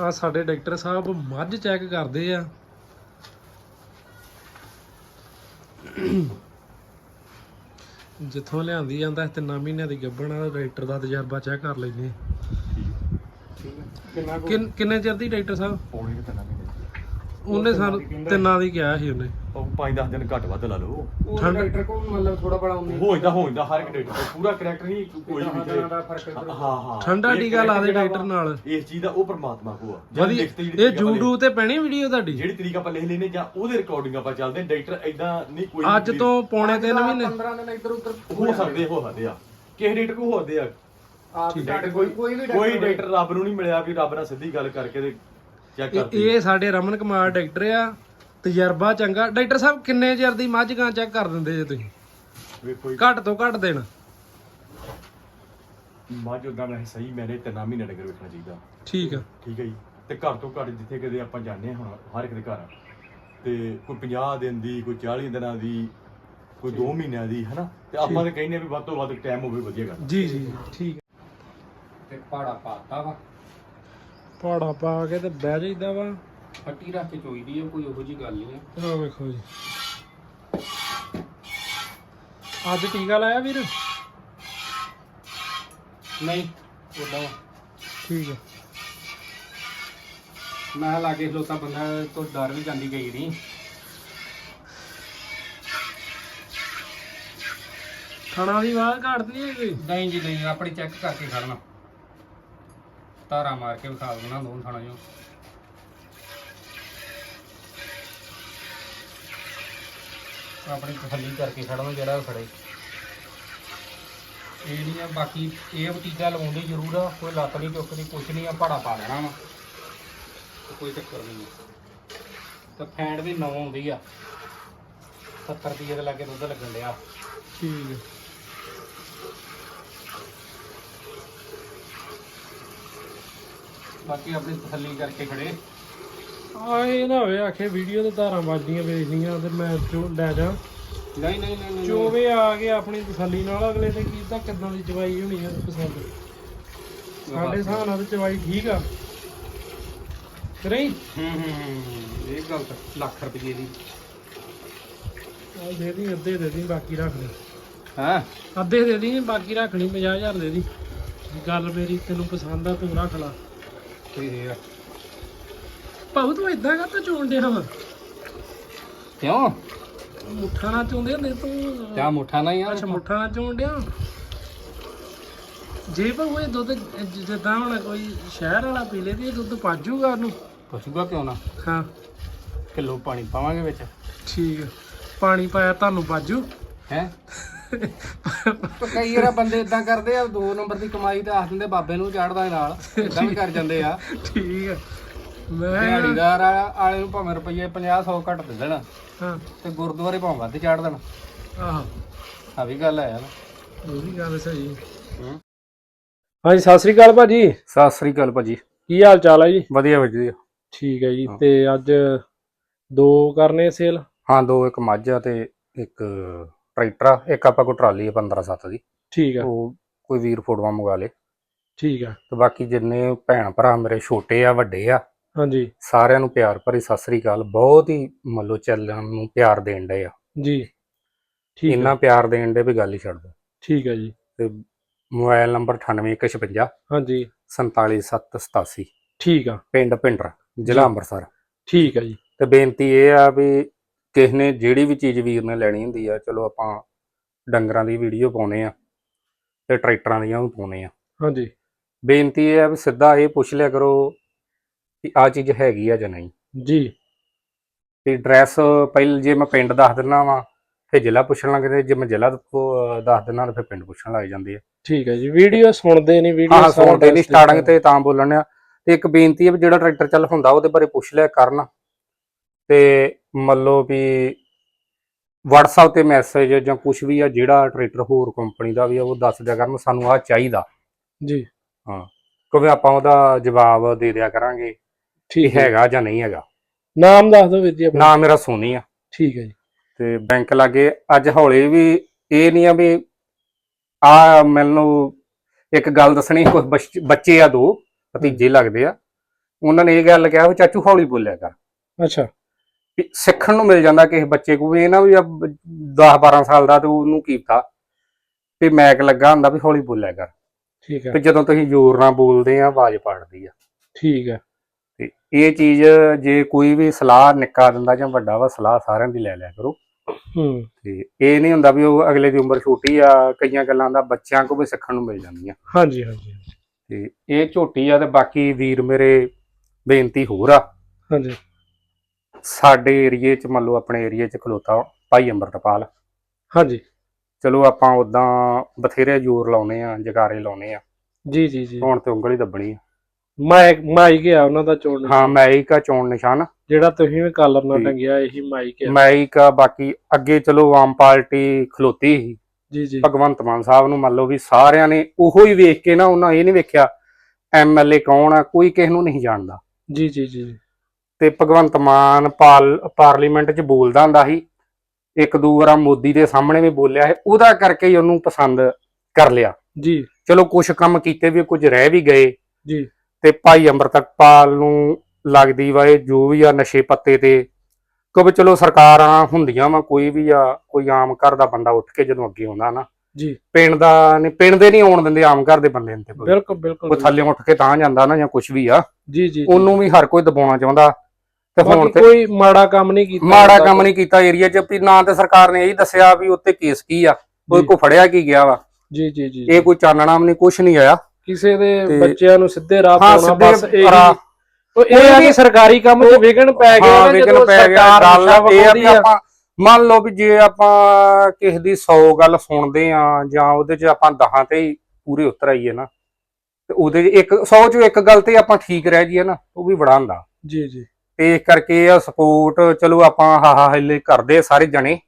ਆ ਸਾਡੇ ਡਾਕਟਰ ਸਾਹਿਬ ਮੱਝ ਚੈੱਕ ਕਰਦੇ ਆ। ਜਿੱਥੋਂ ਲਿਆਂਦੀ ਜਾਂਦਾ ਤਿੰਨਾਂ ਮਹੀਨਿਆਂ ਦੀ ਗੱਭਣ ਆ ਡਾਕਟਰ ਦਾ ਤਜਰਬਾ ਚੈੱਕ ਕਰ ਲੈਂਦੇ ਕਿੰਨਾ ਚਿਰ ਦੀ ਡਾਕਟਰ ਸਾਹਿਬ? ਪੌਣੇ ਕਿ ਤਿੰਨ ਮਹੀਨੇ ਉਹਨੇ ਸਾਨੂੰ ਤਿੰਨਾਂ ਦੀ ਕਿਹਾ ਸੀ ਉਹਨੇ। ਉਹ 5-10 ਦਿਨ ਘੱਟ ਵੱਧ ਲਾ ਲਓ। ਉਹ ਠੰਡ- ਡਾਕਟਰ ਕੋਲ ਮਤਲਬ ਥੋੜਾ ਬੜਾ ਉਨੀ ਹੋ ਜਾਂਦਾ ਹੋ ਜਾਂਦਾ ਹਰ ਇੱਕ ਡੇਟ ਦਾ ਪੂਰਾ ਕਰੈਕਟਰ ਨਹੀਂ ਕੋਈ ਵੀ ਦਿਨਾਂ ਦਾ ਫ਼ਰਕ ਹਾਂ ਹੈ। ਠੰਡਾ ਇਹ ਟੀਕਾ ਲਾ ਦੇ ਜਿਹੜਾ ਡਾਕਟਰ ਨਾਲ। ਇਸ ਚੀਜ਼ ਦਾ ਉਹ ਪਰਮਾਤਮਾ ਕੋ ਆ। ਜਾਂ ਵਧੀਆ ਲਿਖਤ ਜਿਹੜੀ ਇਹ ਤਰੀਕ ਆਪਾਂ ਲਿਖ- YouTube ਤੇ ਪੈਣੀ ਵੀਡੀਓ ਤੁਹਾਡੀ? ਜਿਹੜੀ ਤਰੀਕ ਆਪਾਂ ਲਿਖ ਲੈਨੇ ਜਾਂ ਉਹਦੇ ਰਿਕਾਰਡਿੰਗ ਆਪਾਂ ਚੱਲਦੇ ਡਾਕਟਰ ਐਦਾਂ ਨਹੀਂ ਕੋਈ ਅੱਜ ਤੋਂ ਪੌਣੇ ਤਿੰਨ ਮਹੀਨੇ। 15 ਦਿਨ ਇੱਧਰ ਉੱਧਰ ਹੋ ਸਕਦੇ ਹੋ ਸਕਦੇ ਆ। ਕਿਸੇ ਡਾਕਟਰ ਕੋ ਹੋ ਸਕਦੇ ਆ। ਆਪ ਡਾਕਟਰ ਕੋਈ ਕੋਈ ਵੀ ਕੋਈ ਡਾਕਟਰ ਡਾਕਟਰ ਰੱਬ ਨੂੰ ਨਹੀਂ ਮਿਲਿਆ ਵੀ ਰੱਬ ਨਾਲ ਸਿੱਧੀ ਗੱਲ ਕਰਕੇ ਤੇ ਚੈੱਕ ਇਹ- ਕਰਦੇ ਇਹ ਸਾਡੇ ਰਮਨ ਕੁਮਾਰ ਡਾਕਟਰ ਆ। ਤਜਰਬਾ ਚੰਗਾ। ਡਾਕਟਰ ਸਾਹਿਬ ਕਿੰਨੇ ਚਿਰ ਦੀ ਮੱਝ ਗਾਂ ਚੈੱਕ ਕਰ ਦਿੰਦੇ ਜੇ ਤੁਸੀਂ? ਵੇਖੋ ਜੀ, ਘੱਟ ਤੋਂ ਘੱਟ ਦਿਨ। ਮੱਝ ਉਦਾਂ ਮੈਂ ਸਹੀ ਮੈਨੇ ਤਿੰਨਾਂ ਮਹੀਨੇ ਡੰਗਰ ਵੇਖਣਾ ਚਾਹੀਦਾ। ਠੀਕ ਆ। ਠੀਕ ਹੈ ਜੀ। ਤੇ ਘਰ ਤੋਂ ਘੱਟ ਜਿੱਥੇ ਕਦੇ ਆਪਾਂ ਜਾਂਦੇ ਹਾਂ ਹੁਣ ਹਰ ਇੱਕ ਦੇ ਘਰ। ਤੇ ਕੋਈ 50 ਦਿਨ ਦੀ ਕੋਈ 40 ਦਿਨਾਂ ਦੀ ਕੋਈ 2 ਮਹੀਨਿਆਂ ਦੀ ਹਨਾ? ਤੇ ਆਪਾਂ ਤਾਂ ਕਹਿੰਦੇ ਆ ਵੀ ਵੱਧ ਤੋਂ ਵੱਧ ਟਾਈਮ ਹੋਵੇ ਵਧੀਆ ਗੱਲ ਜੀ ਜੀ ਠੀਕ ਤੇ ਪਾੜਾ ਪਾਤਾ ਵਾ। ਪਾੜਾ ਪਾ ਕੇ ਤੇ ਬਹਿ ਜਾਈਦਾ ਵਾ। ਫੱਟੀ ਰੱਖ ਕੇ ਚੋਈਦੀ ਆ ਕੋਈ ਉਹੋ ਜੀ ਗੱਲ ਨਹੀਂ ਆ। ਆ ਵੇਖੋ ਜੀ। ਅੱਜ ਟੀਕਾ ਲਾਇਆ ਵੀਰ? ਨਹੀਂ ਉਦਾਂ ਠੀਕ ਆ। ਮੈਂ ਕਿਹਾ ਲਾਗੇ ਖਲੋਤਾ ਬੰਦਾ ਤੋਂ ਡਰ ਵੀ ਜਾਂਦੀ ਗਈ ਨਹੀਂ ਖਾਣਾ ਦੀ ਵਾਹ ਘਾਟਦੀ ਹੈ ਕੋਈ? ਨਹੀਂ ਜੀ ਨਹੀਂ ਆਪਣੀ ਚੈੱਕ ਕਰਕੇ ਖੜਨਾ। ਤਾਰਾ ਮਾਰ ਕੇ ਵਿਖਾ ਦੇਣਾ ਦੋਨ ਥਾਣਾ ਜੋ ਆਪਣੀ ਤਸੱਲੀ ਕਰਕੇ ਖੜਨਾ ਜਿਹੜਾ ਉਹ ਖੜੇ ਇਹ ਨਹੀਂ ਆ ਬਾਕੀ ਇਹ ਟੀਕਾ ਲਵਾਉਂਦੇ ਜ਼ਰੂਰ ਆ ਕੋਈ ਲੱਤ ਨਹੀਂ ਚੁੱਕਦੀ ਕੁਛ ਨਹੀਂ ਆ ਭਾੜਾ ਪਾ ਲੈਣਾ ਵਾ। ਕੋਈ ਚੱਕਰ ਨਹੀਂ। ਤੇ ਫੈਂਡ ਵੀ ਨੌ ਆਉਂਦੀ ਆ। 70 ਰੁਪਏ ਦੇ ਲਾਗੇ ਦੁੱਧ ਲੱਗਣ ਡਿਆ। ਠੀਕ ਬਾਕੀ ਆਪਣੀ ਤਸੱਲੀ ਕਰਕੇ ਖੜੇ ਆ ਇਹ ਨਾ ਹੋਵੇ ਆਖੇ ਵੀਡੀਓ ਤੇ ਧਾਰਾਂ ਵੱਜਦੀਆਂ ਵੇਚਦੀਆਂ ਤੇ ਮੈਂ ਜੋ ਲੈ ਜਾ। ਨਹੀਂ ਨਹੀਂ ਨਹੀਂ ਚੋਵੇ ਆ ਕੇ ਆਪਣੀ ਤਸੱਲੀ ਨਾਲ ਅਗਲੇ ਤੇ ਕੀਤਾ ਕਿੱਦਾਂ ਦੀ ਚਵਾਈ ਹੋਣੀ ਆ ਪਸੰਦ। ਸਾਡੇ ਹਿਸਾਬ ਨਾਲ ਤੇ ਚਵਾਈ ਠੀਕ ਆ। ਕਰੇ ਹੂੰ ਹੂੰ ਹੂੰ, ਇਹ ਗੱਲ ਤਾਂ ਲੱਖ ਰੁਪਏ ਦੀ। ਆ ਦੇ ਦੀ ਅੱਧੇ ਦੇ ਦੀ ਬਾਕੀ ਰੱਖ ਲਈ ਹਾਂ? ਅੱਧੇ ਦੇ ਦੀ ਬਾਕੀ ਰੱਖ ਲਈ 50000 ਦੇ ਦੀ। ਗੱਲ ਮੇਰੀ ਤੈਨੂੰ ਪਸੰਦ ਆ ਤੂੰ ਰੱਖ ਲਾ। ਠੀਕ ਆ। ਭਾਉ ਤੂੰ ਇਦਾਂ ਕਾ ਚੋਣ ਡਿਆ ਵਾ। ਕਿਉਂ? ਮੁੱਠਾ ਨਾ ਚੋਂਦੇ ਹੁੰਦੇ ਤੂੰ ਕਿਆ ਮੁੱਠਾ ਨਹੀਂ ਆ? ਅੱਛਾ ਮੁੱਠਾ ਨਾ ਚੋਣ ਡਿਆ। ਜੇ ਭਾਉ ਇਹ ਦੁੱਧ ਜ- ਜਿੱਦਾਂ ਹੁਣ ਕੋਈ ਸ਼ਹਿਰ ਵਾਲਾ ਪੀ ਲੇ ਤੇ ਇਹ ਦੁੱਧ ਪਾਜੂਗਾ ਉਹਨੂੰ। ਪੁੱਛੂਗਾ ਕਿਉਂ ਨਾ? ਹਾਂ। ਕਿਲੋ ਪਾਣੀ ਪਾਵਾਂਗੇ ਵਿੱਚ। ਠੀਕ ਆ। ਪਾਣੀ ਪਾਇਆ ਤੁਹਾਨੂੰ ਬਾਜੂ ਹੈ? ਕਈ ਵਾਰ ਬੰਦੇ ਇਦਾਂ ਕਰਦੇ ਆ ਦੋ ਨੰਬਰ ਦੀ ਕਮਾਈ ਤੇ ਆਖ ਦਿੰਦੇ ਬਾਬੇ ਨੂੰ ਚੜਦਾ ਨਾਲ। ਇਦਾਂ ਵੀ ਕਰ ਜਾਂਦੇ ਆ। ਠੀਕ ਆ। ਮੈਂ ਦਿਹਾੜੀਦਾਰ ਆ- ਆਲੇ ਨੂੰ ਭਾਵੇਂ ਰੁਪਈਏ 50 100 ਘੱਟ ਦੇ ਦੇਣ ਹਾਂ। ਤੇ ਗੁਰਦੁਆਰੇ ਭਾਵੇਂ ਵੱਧ ਚਾੜ ਦੇਣ। ਆਹੋ। ਆ ਵੀ ਗੱਲ ਹੈ ਨਾ। ਇਹ ਵੀ ਗੱਲ ਸਹੀ। ਹਾਂਜੀ ਸਤਿ ਸ੍ਰੀ ਅਕਾਲ ਭਾਜੀ। ਸਤਿ ਸ੍ਰੀ ਅਕਾਲ ਭਾਜੀ। ਕੀ ਹਾਲ ਚਾਲ ਹੈ ਜੀ? ਵਧੀਆ ਵਧੀਆ। ਠੀਕ ਹੈ ਜੀ ਹਾਂ। ਤੇ ਅੱਜ ਦੋ ਕਰਨੇ ਸੇਲ? ਹਾਂ ਦੋ ਇੱਕ ਮੱਝ ਆ ਤੇ ਇੱਕ ਟਰੈਕਟਰ ਆ। ਇੱਕ ਆਪਾਂ ਕੋ ਟਰਾਲੀ ਆ 15 7 ਦੀ। ਠੀਕ ਆ। ਉਹ ਕੋਈ ਵੀਰ ਫੋਟੋਆਂ ਮੰਗਾ ਲੇ। ਠੀਕ ਆ। ਤੇ ਬਾਕੀ ਜਿੰਨੇ ਭੈਣ ਭਰਾ ਮੇਰੇ ਛੋਟੇ ਆ ਵੱਡੇ ਆ ਹਾਂਜੀ। ਸਾਰਿਆਂ ਨੂੰ ਪਿਆਰ ਭਰੀ ਸਤਿ ਸ੍ਰੀ ਅਕਾਲ। ਬਹੁਤ ਹੀ ਮੱਲੋ ਚੱਲਣ ਨੂੰ ਪਿਆਰ ਦੇਣ ਡਏ ਆ। ਜੀ ਠੀਕ ਇੰਨਾ ਪਿਆਰ ਦੇਣ ਦੇ ਵੀ ਗੱਲ ਹੀ ਛੱਡ ਦੋ। ਠੀਕ ਆ ਜੀ। ਤੇ ਮੋਬਾਈਲ ਨੰਬਰ 9856 ਹਾਂਜੀ। 47787 ਠੀਕ ਆ। ਪਿੰਡ ਪਿੰਡਰ ਜ਼ਿਲ੍ਹਾ ਅੰਮ੍ਰਿਤਸਰ। ਠੀਕ ਆ ਜੀ। ਤੇ ਬੇਨਤੀ ਇਹ ਆ ਵੀ ਕਿਸ ਨੇ ਜਿਹੜੀ ਵੀ ਚੀਜ਼ ਵੀਰ ਨੇ ਲੈਣੀ ਹੁੰਦੀ ਆ ਚਲੋ ਆਪਾਂ ਡੰਗਰਾਂ ਦੀ ਵੀਡੀਓ ਪਾਉਨੇ ਆ ਤੇ ਟਰੈਕਟਰਾਂ ਦੀਆਂ ਵੀ ਪਾਉਨੇ ਆ। ਹਾਂਜੀ। ਬੇਨਤੀ ਇਹ ਆ ਵੀ ਸਿੱਧਾ ਇਹ ਪੁੱਛ ਲਿਆ ਕਰੋ ਕਿ ਆ ਚੀਜ਼ ਹੈਗੀ ਆ ਜਾਂ ਨਹੀਂ। ਜੀ। ਤੇ ਐਡਰੈਸ ਪਹਿਲ ਜੇ ਮੈਂ ਪਿੰਡ ਦੱਸ ਦਿੰਦਾ ਵਾਂ ਫਿਰ ਜ਼ਿਲ੍ਹਾ ਪੁੱਛਣ ਲੱਗੇ ਜੇ ਮੈਂ ਜ਼ਿਲ੍ਹਾ ਪ- ਦੱਸ ਦਿੰਦਾ ਤਾਂ ਫਿਰ ਪਿੰਡ ਪੁੱਛਣ ਲੱਗ ਜਾਂਦੇ ਆ। ਠੀਕ ਆ ਜੀ ਵੀਡੀਓ ਸੁਣਦੇ ਨਹੀਂ ਵੀਡੀਓ ਹਾਂ ਸੁਣਦੇ ਨਹੀਂ ਸਟਾਰਟਿੰਗ ਤੇ। ਤਾਂ ਬੋਲਣ ਆ ਤੇ ਇੱਕ ਬੇਨਤੀ ਹੈ ਵੀ ਜਿਹੜਾ ਟਰੈਕਟਰ ਚੱਲ ਹੁੰਦਾ ਉਹਦੇ ਬਾਰੇ ਪੁੱਛ ਲਿਆ ਕਰਨ। ਤੇ ਮੰਨ ਲਓ ਵੀ WhatsApp ਤੇ ਮੈਸੇਜ ਜਾਂ ਕੁਝ ਵੀ ਆ ਜਿਹੜਾ ਟਰੈਕਟਰ ਹੋਰ ਕੰਪਨੀ ਦਾ ਵੀ ਆ ਉਹ ਦੱਸ ਦਿਆ ਕਰਨ ਸਾਨੂੰ ਆ ਚਾਹੀਦਾ। ਜੀ। ਕਿਉਂਕਿ ਆਪਾਂ ਉਹਦਾ ਜਵਾਬ ਦੇ ਦਿਆ ਕਰਾਂਗੇ। ਠੀਕ ਹੈਗਾ ਜਾਂ ਨਹੀਂ ਹੈਗਾ। ਨਾਮ ਦੱਸ ਦਿਓ ਵੀਰ ਜੀ ਆਪਣਾ। ਨਾ ਮੇਰਾ ਸੋਨੀ ਆ। ਠੀਕ ਹੈ ਜੀ। ਤੇ ਬੈਂਕ ਲਾਗੇ ਅੱਜ ਹੌਲੇ ਵੀ ਇਹ ਨਹੀਂ ਆ ਵੀ ਆ ਮੈਨੂੰ ਇੱਕ ਗੱਲ ਦੱਸਣੀ ਕੁਝ ਬੱਚੇ ਆ ਦੋ ਭਤੀਜੇ ਲੱਗਦੇ ਆ। ਉਹਨਾਂ ਨੇ ਇਹ ਗੱਲ ਕਿਹਾ ਵੀ ਚਾਚੂ ਹੌਲੀ ਬੋਲਿਆ ਕਰ। ਅੱਛਾ। ਸਿੱਖਣ ਨੂੰ ਮਿਲ ਜਾਂਦਾ ਕਿਸੇ ਬੱਚੇ ਕੋਲ ਵੀ ਇਹ ਨਾ ਵੀ 10 12 ਸਾਲ ਦਾ ਤੇ ਉਹਨੂੰ ਕੀਤਾ ਵੀ ਮੈਕ ਲੱਗਾ ਹੁੰਦਾ ਵੀ ਹੌਲੀ ਬੋਲਿਆ ਕਰ। ਠੀਕ ਹੈ। ਤੇ ਜਦੋਂ ਤੁਸੀਂ ਜ਼ੋਰ ਨਾਲ ਬੋਲਦੇ ਆ ਆਵਾਜ਼ ਪੜਦੀ ਆ। ਠੀਕ ਹੈ। ਤੇ ਇਹ ਚੀਜ਼ ਜੇ ਕੋਈ ਵੀ ਸਲਾਹ ਨਿੱਕਾ ਦਿੰਦਾ ਜਾਂ ਵੱਡਾ ਵਾ ਸਲਾਹ ਸਾਰਿਆਂ ਦੀ ਲੈ ਲਿਆ ਕਰੋ। ਹੂੰ। ਤੇ ਇਹ ਨਹੀਂ ਹੁੰਦਾ ਵੀ ਉਹ ਅਗਲੇ ਦੀ ਉਮਰ ਛੋਟੀ ਆ ਕਈਆਂ ਗੱਲਾਂ ਦਾ ਬੱਚਿਆਂ ਕੋਲ ਵੀ ਸਿੱਖਣ ਨੂੰ ਮਿਲ ਜਾਂਦੀਆਂ। ਹਾਂਜੀ ਹਾਂਜੀ। ਤੇ ਇਹ ਝੋਟੀ ਆ ਤੇ ਬਾਕੀ ਵੀਰ ਮੇਰੇ ਬੇਨਤੀ ਹੋਰ ਆ। ਹਾਂਜੀ। ਸਾਡੇ ਏਰੀਏ 'ਚ ਮੰਨ ਲਓ ਆਪਣੇ ਏਰੀਏ 'ਚ ਖਲੋਤਾ ਭਾਈ ਅੰਮ੍ਰਿਤਪਾਲ। ਹਾਂਜੀ। ਚਲੋ ਆਪਾਂ ਉਦਾਂ ਬਥੇਰੇ ਜ਼ੋਰ ਲਾਉਨੇ ਆ ਜਗਾਰੇ ਲਾਉਨੇ ਆ। ਜੀ ਜੀ ਜੀ। ਹੁਣ ਤੇ ਉਂਗਲੀ ਦੱਬਣੀ ਆ। ਮਾਈਕ ਮਾਈਕ ਆ ਉਹਨਾਂ ਦਾ ਚੋਣ ਹਾਂ ਮੈਈਕ ਆ ਚੋਣ ਨਿਸ਼ਾਨ। ਜਿਹੜਾ ਤੁਸੀਂ ਵੀ ਕਾਲਰ ਨਾਲ ਜੀ। ਟੰਗਿਆ ਇਹੀ ਮਾਈਕ ਆ। ਮੈਈਕ ਆ ਬਾਕੀ ਅੱਗੇ ਚਲੋ ਆਮ ਪਾਰਟੀ ਖਲੋਤੀ ਸੀ। ਜੀ ਜੀ। ਭਗਵੰਤ ਮਾਨ ਸਾਹਿਬ ਨੂੰ ਮੰਨ ਲਓ ਵੀ ਸਾਰਿਆਂ ਨੇ ਉਹੋ ਹੀ ਵੇਖ ਕੇ ਨਾ ਉਹਨਾਂ ਇਹ ਨਹੀਂ ਵੇਖਿਆ ਐਮਐਲਏ ਕੌਣ ਆ ਕੋਈ ਕਿਸੇ ਨੂੰ ਨਹੀਂ ਜਾਣਦਾ। ਜੀ ਜੀ ਜੀ। ਤੇ ਭਗਵੰਤ ਮਾਨ ਪਾਲ ਪਾਰਲੀਮੈਂਟ 'ਚ ਬੋਲਦਾ ਹੁੰਦਾ ਸੀ। ਇੱਕ ਦੋ ਵਾਰ ਮੋਦੀ ਦੇ ਸਾਹਮਣੇ ਵੀ ਬੋਲਿਆ ਹੈ ਉਹਦਾ ਕਰਕੇ ਹੀ ਉਹਨੂੰ ਪਸੰਦ ਕਰ ਲਿਆ। ਜੀ। ਚਲੋ ਕੁਝ ਕੰਮ ਕੀਤੇ ਵੀ ਕੁਝ ਰਹਿ ਵੀ ਗਏ। ਜੀ। ਤੇ ਭਾਈ ਅੰਮ੍ਰਿਤਪਾਲ ਨੂੰ ਲੱਗਦੀ ਵਾ ਇਹ ਜੋ ਵੀ ਆ ਨਸ਼ੇ ਪੱਤੇ ਤੇ। ਕਿਉਂਕਿ ਚਲੋ ਸਰਕਾਰਾਂ ਹੁੰਦੀਆਂ ਵਾ ਕੋਈ ਵੀ ਆ ਕੋਈ ਆਮ ਘਰ ਦਾ ਬੰਦਾ ਉੱਠ ਕੇ ਜਦੋਂ ਅੱਗੇ ਆਉਂਦਾ ਨਾ। ਜੀ। ਪਿੰਡ ਦਾ ਨਹੀਂ ਪਿੰਡ ਦੇ ਨਹੀਂ ਆਉਣ ਦਿੰਦੇ ਆਮ ਘਰ ਦੇ ਬੰਦੇ ਨੂੰ ਤੇ ਕੋਈ। ਬਿਲਕੁਲ ਬਿਲਕੁਲ। ਕੋਈ ਥੱਲੇ ਉੱਠ ਕੇ ਤਾਂ ਜਾਂਦਾ ਨਾ ਜਾਂ ਕੁਝ ਵੀ ਆ। ਜੀ ਜੀ। ਉਹਨੂੰ ਵੀ ਹਰ ਕੋਈ ਦਬਾਉਣਾ ਚਾਹੁੰਦਾ। ਤੇ ਹੁਣ ਤੇ ਕੋਈ ਮਾੜਾ ਕੰਮ ਨਹੀਂ ਕੀਤਾ ਮਾੜਾ। ਕੰਮ ਨਹੀਂ ਕੀਤਾ ਏਰੀਆ 'ਚ ਵੀ ਨਾ ਤੇ ਸਰਕਾਰ ਨੇ ਇਹ ਦੱਸਿਆ ਵੀ ਉੱਤੇ ਕੇਸ ਕੀ ਆ ਕੋਈ। ਕੋ ਫੜਿਆ ਕੀ ਗਿਆ ਵਾ। ਜੀ ਜੀ ਜੀ ਇਹ ਕੋਈ ਚਾਨਣਾ ਵੀ ਨਹੀਂ ਕੁਝ ਨਹੀਂ ਆਇਆ। ਕਿਸੇ ਦੇ ਤੇ- ਬੱਚਿਆਂ ਨੂੰ ਸਿੱਧੇ ਰਾਹ ਪਾਉਣਾ ਬਸ ਇਹੀ ਉਹ ਇਹ ਆ ਕਿ ਸਰਕਾਰੀ ਕੰਮ 'ਚ ਵਿਗਣ ਪੈ ਗਿਆ ਹਾਂ ਨਾ ਜਦੋਂ ਪੈ ਗਿਆ ਸਰਕਾਰ ਗੱਲ ਇਹ ਆ। ਆਪਾਂ ਮੰਨ ਲਓ ਵੀ ਜੇ ਆਪਾਂ ਕਿਸੇ ਦੀ 100 ਗੱਲ ਸੁਣਦੇ ਆ ਜਾਂ ਉਹਦੇ 'ਚ ਆਪਾਂ ਦਹਾਂ ਤੇ ਹੀ ਪੂਰੇ ਉਤਰ ਆਈਏ ਨਾ ਤੇ ਉਹਦੇ 'ਚ ਇੱਕ 100 'ਚੋਂ ਇੱਕ ਗੱਲ ਤੇ ਆਪਾਂ ਠੀਕ ਰਹਿ ਜਾਈਏ ਨਾ ਉਹ ਵੀ ਬੜਾ ਹੁੰਦਾ। ਜੀ ਜੀ। ਤੇ ਇਸ ਕਰਕੇ ਆ ਸਪੋਰਟ ਚਲੋ ਆਪਾਂ ਹਾਹਾ ਹਿੱਲੇ ਕਰਦੇ ਸਾਰੇ ਜਣੇ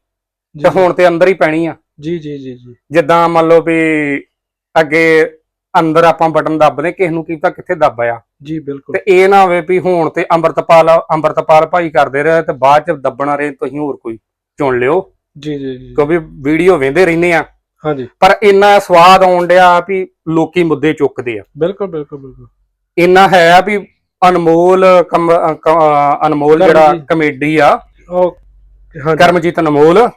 ਤੇ ਹੁਣ ਤੇ ਅੰਦਰ ਹੀ ਪੈਣੀ ਆ। ਜੀ ਜੀ ਜੀ ਜੀ। ਜਿੱਦਾਂ ਮੰਨ ਲਓ ਵੀ ਅੱਗੇ ਅੰਦਰ ਆਪਾਂ ਬਟਨ ਦੱਬਦੇ ਕਿਸ ਨੂੰ ਕੀਤਾ ਕਿੱਥੇ ਦੱਬ ਆ ਜੀ ਬਿਲਕੁਲ। ਤੇ ਇਹ ਨਾ ਹੋਵੇ ਵੀ ਹੁਣ ਤੇ ਅੰਮ੍ਰਿਤਪਾਲ ਅੰਮ੍ਰਿਤਪਾਲ ਭਾਈ ਕਰਦੇ ਰਹੇ ਤੇ ਬਾਅਦ ਚ ਦੱਬਣਾ ਰਹੇ ਤੁਸੀਂ ਹੋਰ ਕੋਈ ਚੁਣ ਲਿਓ। ਜੀ ਜੀ ਜੀ। ਕਿਉਂਕਿ ਵੀਡੀਓ ਵੇਂਦੇ ਰਹਿੰਦੇ ਆ। ਹਾਂਜੀ। ਪਰ ਇੰਨਾ ਸਵਾਦ ਆਉਣ ਡਿਆ ਵੀ ਲੋਕੀ ਮੁੱਦੇ ਚੁੱਕਦੇ ਆ। ਬਿਲਕੁਲ ਬਿਲਕੁਲ ਬਿਲਕੁਲ। ਇੰਨਾ ਹੈ ਆ ਵੀ ਅਨਮੋਲ ਕ- ਅਨਮੋਲ ਜਿਹੜਾ। ਕਮੇਡੀ ਆ। ਉਹ ਕਰਮਜੀਤ ਅਨਮੋਲ।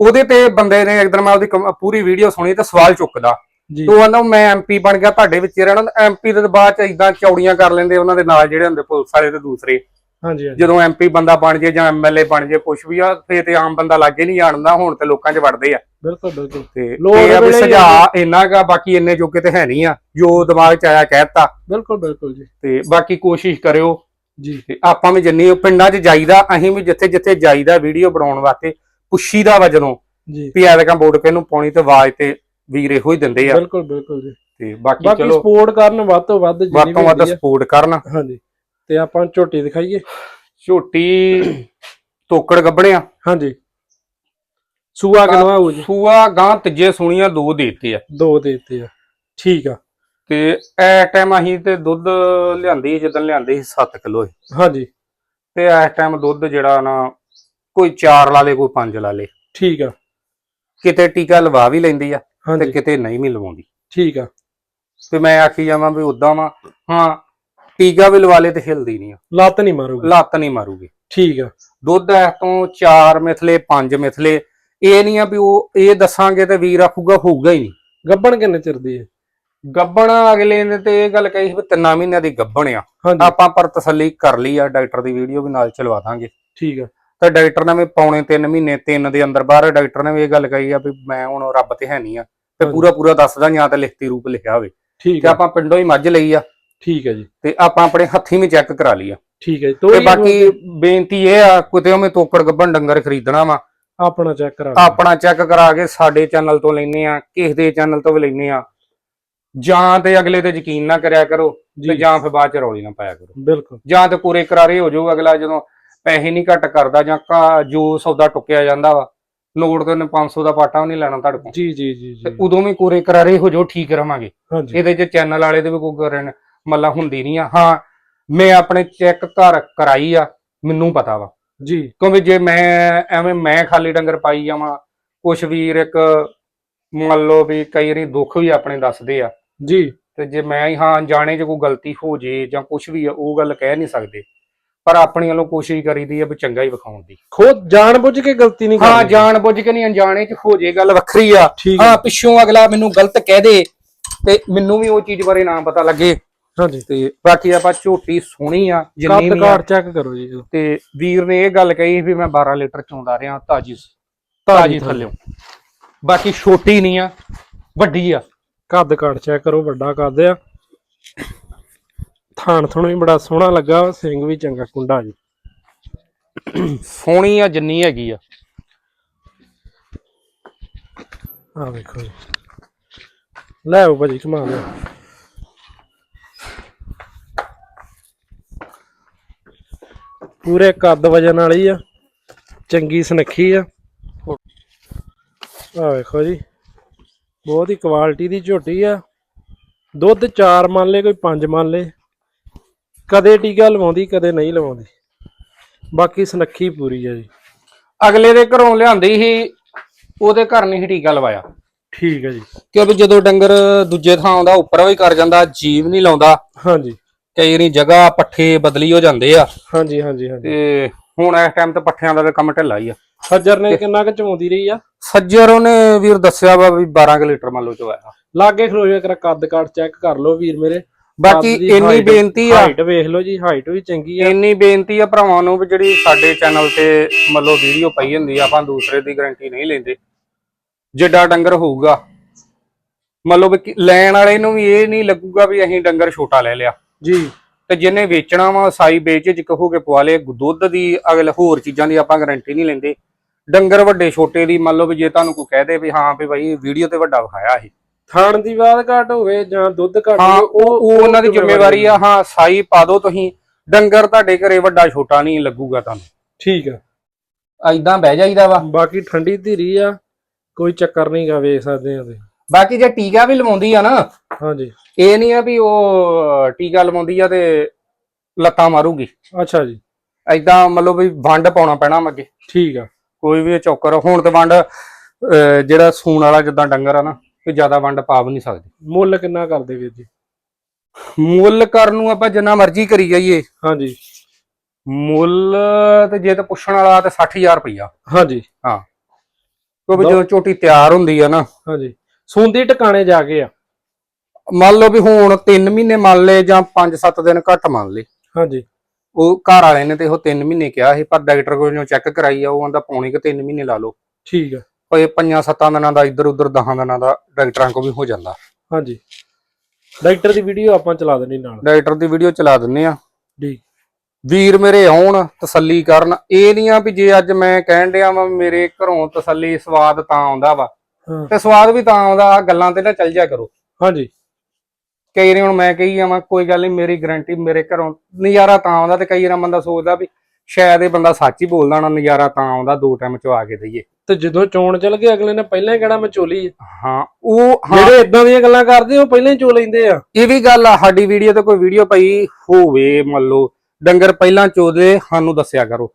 ਉਹਦੇ ਤੇ ਬੰਦੇ ਨੇ ਇੱਕ ਦਿਨ ਮੈਂ ਉਹਦੀ ਪੂਰੀ ਵੀਡੀਓ ਸੁਣੀ ਤੇ ਸਵਾਲ ਚੁੱਕਦਾ। ਤੂੰ ਕਹਿੰਦਾ ਮੈਂ ਐਮਪੀ ਬਣ ਗਿਆ ਤੁਹਾਡੇ ਵਿੱਚ ਹੀ ਰਹਿਣਾ। ਐਮਪੀ ਦੇ ਬਾਅਦ ਚ ਇਦਾਂ ਚੌੜੀਆਂ ਕਰ ਲੈਂਦੇ ਉਹਨਾਂ ਦੇ ਨਾਲ ਜਿਹੜੇ ਹੁੰਦੇ ਪੁਲਿਸ ਵਾਲੇ ਤੇ ਦੂਸਰੇ। ਹਾਂਜੀ ਜਦੋਂ ਐਮਪੀ ਬੰਦਾ ਬਣ ਜੇ ਜਾਂ ਐਮਐਲਏ ਬਣ ਜੇ ਕੁਛ ਵੀ ਆ ਫੇਰ ਤੇ ਆਮ ਬੰਦਾ ਲਾਗੇ ਨਹੀਂ ਜਾਣਦਾ ਹੁਣ ਤੇ ਲੋਕਾਂ 'ਚ ਵੜਦੇ ਆ। ਬਿਲਕੁਲ ਬਿਲਕੁਲ। ਤੇ ਆ ਵੀ ਸੁਝਾਅ ਇੰਨਾ ਗਾ ਬਾਕੀ ਇੰਨੇ ਜੋਗੇ ਤੇ ਹੈ ਨਹੀਂ ਆ। ਜੋ ਦਿਮਾਗ 'ਚ ਆਇਆ ਕਹਿਤਾ। ਬਿਲਕੁਲ ਬਿਲਕੁਲ ਜੀ। ਤੇ ਬਾਕੀ ਕੋਸ਼ਿਸ਼ ਕਰਿਓ। ਜੀ। ਤੇ ਆਪਾਂ ਵੀ ਜਿੰਨੀ ਪਿੰਡਾਂ 'ਚ ਜਾਈਦਾ ਅਸੀਂ ਵੀ ਜਿੱਥੇ ਜਿੱਥੇ ਜਾਈਦਾ ਵੀਡੀਓ ਬਣਾਉਣ ਵਾਸਤੇ ਪੁੱਛੀਦਾ ਵਾ ਜਦੋਂ। ਜੀ। ਵੀ ਐਲਕਾਂ ਬੋਰਡ ਕੇ ਨੂੰ ਪਾਉਣੀ ਤੇ ਆਵਾਜ਼ ਤੇ ਵੀਰ ਇਹੋ ਹੀ ਦਿੰਦੇ ਆ। ਬਿਲਕੁਲ ਬਿਲਕੁਲ ਜੀ। ਤੇ ਬਾਕੀ ਬਾਕੀ ਚਲੋ ਸਪੋਰਟ ਕਰਨ ਵੱਧ ਤੋਂ ਵੱਧ ਜਿੰਨੀ ਵੱਧ ਵੀ ਵੱਧ ਹੁੰਦੀ ਆ। ਸਪੋਰਟ ਕਰਨ। ਹਾਂਜੀ। ਤੇ ਆਪਾਂ ਝੋਟੀ ਦਿਖਾਈਏ। ਝੋਟੀ ਤੋਕੜ ਗੱਬੜਿਆ ਹਾਂਜੀ। ਸੂਆ ਕਿੰਨਾ ਹੋਊ ਜੀ। ਸੂਆ ਗਾਂ ਤੀਜੇ ਸੁਣੀਆਂ ਦੋ ਦੇਤੇ ਆ। ਦੋ ਦੇ ਦਿੱਤੇ ਆ। ਠੀਕ ਆ। ਤੇ ਐ ਟਾਈਮ ਅਸੀਂ ਤੇ ਦੁੱਧ ਲਿਆਂਦੀ ਜਦੋਂ ਲਿਆਂਦੀ ਸੀ 7 ਕਿਲੋ ਹਾਂਜੀ। ਤੇ ਐ ਟਾਈਮ ਦੁੱਧ ਜਿਹੜਾ ਨਾ ਕੋਈ 4 ਲਾ ਲੇ ਕੋਈ 5 ਲਾ ਲੇ। ਠੀਕ ਆ। ਕਿਤੇ ਟੀਕਾ ਲਵਾ ਵੀ ਲੈਂਦੀ ਆ। ਤੇ ਹਾਂਜੀ। ਕਿਤੇ ਨਹੀਂ ਵੀ ਲਵਾਉਂਦੀ ਠੀਕ ਆ। ਤੇ ਮੈਂ ਆਖੀ ਜਾਵਾਂ ਵੀ ਉਦਾਂ ਵਾ ਹਾਂ ਟੀਕਾ ਵੀ ਲਵਾ ਲੇ ਤੇ ਹਿਲਦੀ ਨਹੀਂ ਆ। ਲੱਤ ਨਹੀਂ ਮਾਰੂਗੀ। ਲੱਤ ਨਹੀਂ ਮਾਰੂਗੀ। ਠੀਕ ਆ। ਦੁੱਧ ਐ ਤੋਂ 4 ਮਿਥਲੇ 5 ਮਿਥਲੇ ਇਹ ਨਹੀਂ ਆ ਵੀ ਉਹ ਇਹ ਦੱਸਾਂਗੇ ਤੇ ਵੀਰ ਆਖੂਗਾ ਹੋਊਗਾ ਹੀ ਨਹੀਂ। ਗੱਬਣ ਕਿੰਨੇ ਚਿਰ ਦੀ ਹੈ ਗੱਬਣ ਅਗਲੇ ਨੇ ਤੇ ਇਹ ਗੱਲ ਕਹੀ ਸੀ ਵੀ ਤਿੰਨਾਂ ਮਹੀਨਿਆਂ ਦੀ ਗੱਬਣ ਆ। ਹਾਂਜੀ। ਆਪਾਂ ਪਰ ਤਸੱਲੀ ਕਰ ਲਈ ਆ ਡਾਕਟਰ ਦੀ ਵੀਡੀਓ ਵੀ ਨਾਲ ਚਲਵਾ ਦਾਂਗੇ। ਠੀਕ ਆ। ਤੇ ਡਾਕਟਰ ਨੇ ਵੀ ਪੌਣੇ 3 ਮਹੀਨੇ 3 ਦੇ ਅੰਦਰ ਬਾਹਰ ਡਾਕਟਰ ਨੇ ਵੀ ਇਹ ਗੱਲ ਕਹੀ ਆ ਵੀ ਮੈਂ ਹੁਣ ਰੱਬ ਤੇ ਹੈ ਨਹੀਂ ਆ। ਤੇ। ਪੂਰਾ ਪੂਰਾ ਦੱਸਦਾ ਜਾਂ ਤਾਂ ਲਿਖਤੀ ਰੂਪ ਲਿਖਿਆ ਹੋਵੇ। ਠੀਕ ਤੇ ਆ। ਆਪਾਂ ਪਿੰਡੋਂ ਹੀ ਮੱਝ ਲਈ ਆ। ਠੀਕ ਆ ਜੀ। ਤੇ ਆਪਾਂ ਆਪਣੇ ਹੱਥੀਂ ਵੀ ਚੈੱਕ ਕਰਾ ਲਈ ਆ। ਠੀਕ ਹੈ ਜੀ। ਤੇ ਬਾਕੀ ਬੇਨਤੀ ਇਹ ਆ ਕਿਤੇ ਉਹਵੇਂ ਤੋਕੜ ਗੱਬਣ ਡੰਗਰ ਖਰੀਦਣਾ ਵਾ ਆਪਣਾ ਚੈੱਕ ਕਰਾ ਲਓ। ਆਪਣਾ ਚੈੱਕ ਕਰਾ ਕੇ ਸਾਡੇ ਚੈਨਲ ਤੋਂ ਲੈਨੇ ਆ ਕਿਸੇ ਦੇ ਚੈਨਲ ਤੋਂ ਵੀ ਲੈਨੇ ਆ। ਜਾਂ ਤੇ ਅਗਲੇ ਤੇ ਯਕੀਨ ਨਾ ਕਰਿਆ ਕਰੋ ਤੇ ਜੀ। ਜਾਂ ਫਿਰ ਬਾਅਦ ਚ ਰੌਲੀ ਨਾ ਪਾਇਆ ਕਰੋ। ਬਿਲਕੁਲ। ਜਾਂ ਤੇ ਪੂਰੇ ਕਰਾਰੇ ਹੋ ਜਾਊ ਅਗਲਾ ਜਦੋਂ ਪੈਸੇ ਨਹੀਂ ਘੱਟ ਕਰਦਾ ਜਾਂ ਜੋ ਸੌਦਾ ਟੁੱਕਿਆ ਜਾਂਦਾ ਵਾ ਨੋਟ ਤੇ ਉਹਨੇ 500 ਦਾ ਪਾਟਾ ਵੀ ਨਹੀਂ ਲੈਣਾ ਤੁਹਾਡੇ ਕੋਲ। ਜੀ ਜੀ ਜੀ ਤੇ ਜੀ ਉਦੋਂ ਵੀ ਕੋਰੇ ਕਰਾਰੇ ਹੋ ਜਾਓ ਠੀਕ ਰਵਾਂਗੇ। ਇਹਦੇ ਚ ਚੈਨਲ ਵਾਲੇ ਦੇ ਵੀ ਕੋਈ ਕਰਨ ਮੱਲਾ ਹੁੰਦੀ ਨਹੀਂ ਆ। ਹਾਂ ਮੈਂ ਆਪਣੇ ਚੈੱਕ ਘਰ ਕਰਾਈ ਆ ਮੈਨੂੰ ਪਤਾ ਵਾ। ਜੀ। ਕਿਉਂਕਿ ਜੇ ਮੈਂ ਐਵੇਂ ਮੈਂ ਖਾਲੀ ਡੰਗਰ ਪਾਈ ਜਾਵਾਂ ਕੁਛ ਵੀਰ ਇੱਕ ਮੰਨ ਲਓ ਵੀ ਕਈ ਵਾਰੀ ਦੁੱਖ ਵੀ ਆਪਣੇ ਦੱਸਦੇ ਆ। ਜੀ। ਤੇ ਜੇ ਮੈਂ ਹੀ ਅਣਜਾਣੇ 'ਚ ਕੋਈ ਗਲਤੀ ਹੋ ਜੇ ਜਾਂ ਕੁਝ ਵੀ ਆ ਉਹ ਗੱਲ ਕਹਿ ਨਹੀਂ ਸਕਦੇ। ਪਰ ਆਪਣੀ ਵੱਲੋਂ ਕੋਸ਼ਿਸ਼ ਕਰੀਦੀ ਆ ਵੀ ਚੰਗਾ ਹੀ ਵਿਖਾਉਣ ਦੀ। ਖੁਦ ਜਾਣ ਬੁੱਝ ਕੇ ਗਲਤੀ ਨਹੀਂ ਹਾਂ ਜਾਣ ਬੁੱਝ ਕੇ ਨਹੀਂ ਅਣਜਾਣੇ 'ਚ ਹੋ ਜੇ ਗੱਲ ਵੱਖਰੀ ਆ। ਠੀਕ ਹਾਂ ਹੈ ਪਿੱਛੋਂ ਅਗਲਾ ਮੈਨੂੰ ਗਲਤ ਕਹਿ ਦੇ ਤੇ ਮੈਨੂੰ ਵੀ ਉਹ ਚੀਜ਼ ਬਾਰੇ ਨਾ ਪਤਾ ਲੱਗੇ। ਹਾਂਜੀ। ਤੇ ਬਾਕੀ ਆਪਾਂ ਝੋਟੀ ਸੋਹਣੀ ਆ ਜਿੰਨੀ ਕੱਦ ਵੀ ਆ। ਕਾਰਡ ਚੈੱਕ ਕਰੋ ਜੀ। ਤੇ ਵੀਰ ਨੇ ਇਹ ਗੱਲ ਕਹੀ ਵੀ ਮੈਂ 12 ਲੀਟਰ ਚੋਂਦਾ ਰਿਹਾ ਤਾਜੀ ਤਾਜੀ ਥੱਲਿਓ। ਬਾਕੀ ਛੋਟੀ ਨਹੀਂ ਆ ਵੱਡੀ ਆ। ਕੱਦ ਕਾਰਡ ਚੈੱਕ ਕਰੋ ਵੱਡਾ ਕੱਦ ਆ। ਥਾਣ ਥਣ ਵੀ ਬੜਾ ਸੋਹਣਾ ਲੱਗਾ ਸਿੰਘ ਵੀ ਚੰਗਾ ਕੁੰਡਾ ਜੀ। ਸੋਹਣੀ ਆ ਜਿੰਨੀ ਹੈਗੀ ਆ। ਆ ਵੇਖੋ ਜੀ। ਲੈ ਆਓ ਭਾਜੀ ਘੁਮਾ ਲਿਓ ਪੂਰੇ ਕੱਦ ਵਜਨ ਵਾਲੀ ਆ ਚੰਗੀ ਸੁਨੱਖੀ ਆ। ਆ ਵੇਖੋ ਜੀ ਬਹੁਤ ਹੀ ਕੁਆਲਿਟੀ ਦੀ ਝੋਟੀ ਆ। ਦੁੱਧ 4 ਮੰਨ ਲੈ ਕੋਈ 5 ਮੰਨ ਲੈ ਕਦੇ ਟੀਕਾ ਲਵਾਉਂਦੀ ਕਦੇ ਨਹੀਂ ਲਵਾਉਂਦੀ। ਬਾਕੀ ਸੁਨੱਖੀ ਪੂਰੀ ਆ ਜੀ। ਅਗਲੇ ਦੇ ਘਰੋਂ ਲਿਆਂਦੀ ਸੀ ਉਹਦੇ ਘਰ ਨਹੀਂ ਸੀ ਟੀਕਾ ਲਵਾਇਆ। ਠੀਕ ਹੈ ਜੀ। ਕਿਉਂਕਿ ਜਦੋਂ ਡੰਗਰ ਦੂਜੇ ਥਾਂ ਆਉਂਦਾ ਉੱਪਰ ਵੀ ਕਰ ਜਾਂਦਾ ਜੀਵ ਨਹੀਂ ਲਾਉਂਦਾ। ਹਾਂਜੀ। ਕਈ ਵਾਰੀ ਜਗ੍ਹਾ ਪੱਠੇ ਬਦਲੀ ਹੋ ਜਾਂਦੇ ਆ। ਹਾਂਜੀ ਹਾਂਜੀ ਹਾਂਜੀ। ਤੇ ਹੁਣ ਇਸ ਟਾਈਮ ਤੇ ਪੱਠਿਆਂ ਦਾ ਵੀ ਕੰਮ ਢਿੱਲਾ ਹੀ ਆ। ਸੱਜਰ ਨੇ ਕਿੰਨਾ ਕੁ ਚਵਾਉਂਦੀ ਰਹੀ ਆ? ਸੱਜਰ ਉਹਨੇ ਵੀਰ ਦੱਸਿਆ ਵਾ ਵੀ 12 ਕੁ ਲੀਟਰ ਮੰਨ ਲਓ ਚਵਾਇਆ ਲਾਗੇ ਖਲੋ ਜਾ ਕਰ ਕੱਦ ਕਾਠ ਚੈੱਕ ਕਰ ਲਓ ਵੀਰ ਮੇਰੇ। ਬਾਕੀ ਇੰਨੀ ਬੇਨਤੀ ਆ। ਹਾਈਟ ਵੇਖ ਲਓ ਜੀ ਹਾਈਟ ਵੀ ਚੰਗੀ ਆ। ਇੰਨੀ ਬੇਨਤੀ ਆ ਭਰਾਵਾਂ ਨੂੰ ਵੀ ਜਿਹੜੀ ਸਾਡੇ ਚੈਨਲ ਤੇ ਮੰਨ ਲਓ ਵੀਡੀਓ ਪਈ ਹੁੰਦੀ ਆ ਆਪਾਂ ਦੂਸਰੇ ਦੀ ਗਾਰੰਟੀ ਨਹੀਂ ਲੈਂਦੇ। ਜਿੱਡਾ ਡੰਗਰ ਹੋਊਗਾ ਕਿ- ਲੈਣ ਵਾਲੇ ਨੂੰ ਵੀ ਇਹ ਨਹੀਂ ਲੱਗੂਗਾ ਵੀ ਅਸੀਂ ਡੰਗਰ ਛੋਟਾ ਲੈ ਲਿਆ। ਜੀ। ਤੇ ਜਿਹਨੇ ਵੇਚਣਾ ਵਾ ਸਾਈ ਵੇਚ ਚ ਕਹੋਗੇ ਪਵਾ ਲੇ ਦੁੱਧ ਦੀ ਅਗਲੇ ਹੋਰ ਚੀਜ਼ਾਂ ਦੀ ਆਪਾਂ ਗਾਰੰਟੀ ਨਹੀਂ ਲੈਂਦੇ। ਡੰਗਰ ਵੱਡੇ ਛੋਟੇ ਦੀ ਮੰਨ ਲਓ ਵੀ ਜੇ ਤੁਹਾਨੂੰ ਕੋਈ ਕਹਿ ਦੇ ਵੀ ਹਾਂ ਵੀ ਭਾਈ ਵੀਡੀਓ ਤੇ ਵੱਡਾ ਵਿਖਾਇਆ ਇਹ। ਥਾਣ ਦੀ ਬਾਤ ਘੱਟ ਹੋਵੇ ਜਾਂ ਦੁੱਧ ਘੱਟ ਹੋਵੇ ਉਹ ਉਹ ਉਹਨਾਂ ਦੀ ਜ਼ਿੰਮੇਵਾਰੀ ਆ। ਹਾਂ ਸਾਈ ਪਾ ਦਿਓ ਤੁਸੀਂ। ਡੰਗਰ ਤੁਹਾਡੇ ਘਰੇ ਵੱਡਾ ਛੋਟਾ ਨਹੀਂ ਲੱਗੂਗਾ ਤੁਹਾਨੂੰ। ਠੀਕ ਆ। ਐਦਾਂ ਬਹਿ ਜਾਈਦਾ ਵਾ। ਬਾਕੀ ਠੰਡੀ ਧੀਰੀ ਆ ਕੋਈ ਚੱਕਰ ਨਹੀਂ ਗਾ ਵੇਖ ਸਕਦੇ ਆ ਬਾਕੀ ਜੇ ਟੀਕਾ ਵੀ ਲਵਾਉਂਦੀ ਆ ਨਾ ਹਾਂਜੀ। ਇਹ ਨਹੀਂ ਆ ਵੀ ਉਹ ਟੀਕਾ ਲਵਾਉਂਦੀ ਆ ਤੇ ਲੱਤਾਂ ਮਾਰੂਗੀ। ਅੱਛਾ ਜੀ। ਐਦਾਂ ਮਤਲਬ ਵੀ ਵੰਡ ਪਾਉਣਾ ਪੈਣਾ ਮੱਗੇ ਠੀਕ ਆ। ਕੋਈ ਵੀ ਚੌਕਰ ਹੁਣ ਤੇ ਵੰਡ ਜਿਹੜਾ ਸੂਣ ਵਾਲਾ ਜਿੱਦਾਂ ਡੰਗਰ ਆ ਨਾ। ਕਿ ਜ਼ਿਆਦਾ ਵੰਡ ਪਾ ਵੀ ਨਹੀਂ ਸਕਦੇ। ਮੁੱਲ ਕਿੰਨਾ ਕਰਦੇ ਵੀਰ ਜੀ? ਮੁੱਲ ਕਰਨ ਨੂੰ ਆਪਾਂ ਜਿੰਨਾ ਮਰਜ਼ੀ ਕਰੀ ਜਾਈਏ। ਹਾਂਜੀ। ਮੁੱਲ ਤੇ ਜੇ ਤੇ ਪੁੱਛਣ ਵਾਲਾ ਤੇ 60000 ਰੁਪਈਆ। ਹਾਂਜੀ। ਕਿਉਂਕਿ ਜਦੋਂ ਝੋਟੀ ਤਿਆਰ ਹੁੰਦੀ ਆ ਨਾ। ਹਾਂਜੀ। ਸੁੰਦੀ ਟਿਕਾਣੇ ਜਾ ਕੇ ਆ। ਮੰਨ ਲਓ ਵੀ ਹੁਣ 3 ਮਹੀਨੇ ਮੰਨ ਲਏ ਜਾਂ 5-7 ਦਿਨ ਘੱਟ ਮੰਨ ਲਏ। ਹਾਂਜੀ। ਉਹ ਘਰ ਵਾਲੇ ਨੇ ਤੇ ਉਹ 3 ਮਹੀਨੇ ਕਿਹਾ ਸੀ ਪਰ ਡਾਕਟਰ ਕੋਲ ਚੈੱਕ ਕਰਾਈ ਆ ਉਹ ਆਂਦਾ ਪੌਣੇ ਕਿ 3 ਮਹੀਨੇ ਲਾ ਲਓ। ਠੀਕ ਆ। ਕੋਈ 5-7 ਦਿਨਾਂ ਦਾ ਇੱਧਰ ਉੱਧਰ 10 ਦਿਨਾਂ ਦਾ ਡਾਕਟਰਾਂ ਕੋਲ ਵੀ ਹੋ ਜਾਂਦਾ। ਹਾਂਜੀ। ਡਾਕਟਰ ਦੀ ਵੀਡੀਓ ਆਪਾਂ ਚਲਾ ਦੇਣੀ ਨਾਲ। ਡਾਕਟਰ ਦੀ ਵੀਡੀਓ ਚਲਾ ਦਿੰਨੇ ਆ ਠੀਕ ਵੀਰ ਮੇਰੇ ਆਉਣ ਤਸੱਲੀ ਕਰਨ ਇਹ ਨਹੀਂ ਆ ਵੀ ਜੇ ਅੱਜ ਮੈਂ ਕਹਿਣ ਡਿਆ ਵਾਂ ਮੇਰੇ ਘਰੋਂ ਤਸੱਲੀ ਸਵਾਦ ਤਾਂ ਆਉਂਦਾ ਵਾ। ਤੇ ਸਵਾਦ ਵੀ ਤਾਂ ਆਉਂਦਾ ਗੱਲਾਂ ਤੇ ਨਾ ਚੱਲ ਜਾ ਕਰੋ। ਹਾਂਜੀ। ਕਈ ਵਾਰੀ ਹੁਣ ਮੈਂ ਕਹੀ ਜਾਵਾਂ ਕੋਈ ਗੱਲ ਨਹੀਂ ਮੇਰੀ ਗਾਰੰਟੀ ਮੇਰੇ ਘਰੋਂ ਨਜ਼ਾਰਾ ਤਾਂ ਆਉਂਦਾ ਤੇ ਕਈ ਵਾਰ ਬੰਦਾ ਸੋਚਦਾ ਵੀ ਸ਼ਾਇਦ ਇਹ ਬੰਦਾ ਸੱਚ ਹੀ ਬੋਲਦਾ ਨਾ ਨਜ਼ਾਰਾ ਤਾਂ ਆਉਂਦਾ ਦੋ ਟਾਈਮ ਚ ਆ ਕੇ ਦਈਏ। ਤੇ ਜਦੋਂ ਚੋਣ ਚੱਲ ਗਏ ਅਗਲੇ ਨੇ ਪਹਿਲਾਂ ਹੀ ਕਹਿਣਾ ਮੈਂ ਚੋਲੀ ਆ। ਹਾਂ ਉਹ ਹਾਂ। ਜਿਹੜੇ ਇਦਾਂ ਦੀਆਂ ਗੱਲਾਂ ਕਰਦੇ ਉਹ ਪਹਿਲਾਂ ਹੀ ਚੋ ਲੈਂਦੇ ਆ। ਇਹ ਵੀ ਗੱਲ ਆ ਸਾਡੀ ਵੀਡੀਓ ਤੇ ਕੋਈ ਵੀਡੀਓ ਪਈ ਹੋਵੇ ਮੰਨ ਲਓ ਡੰਗਰ ਪਹਿਲਾਂ ਚੋਦੇ ਸਾਨੂੰ ਦੱਸਿਆ ਕਰੋ।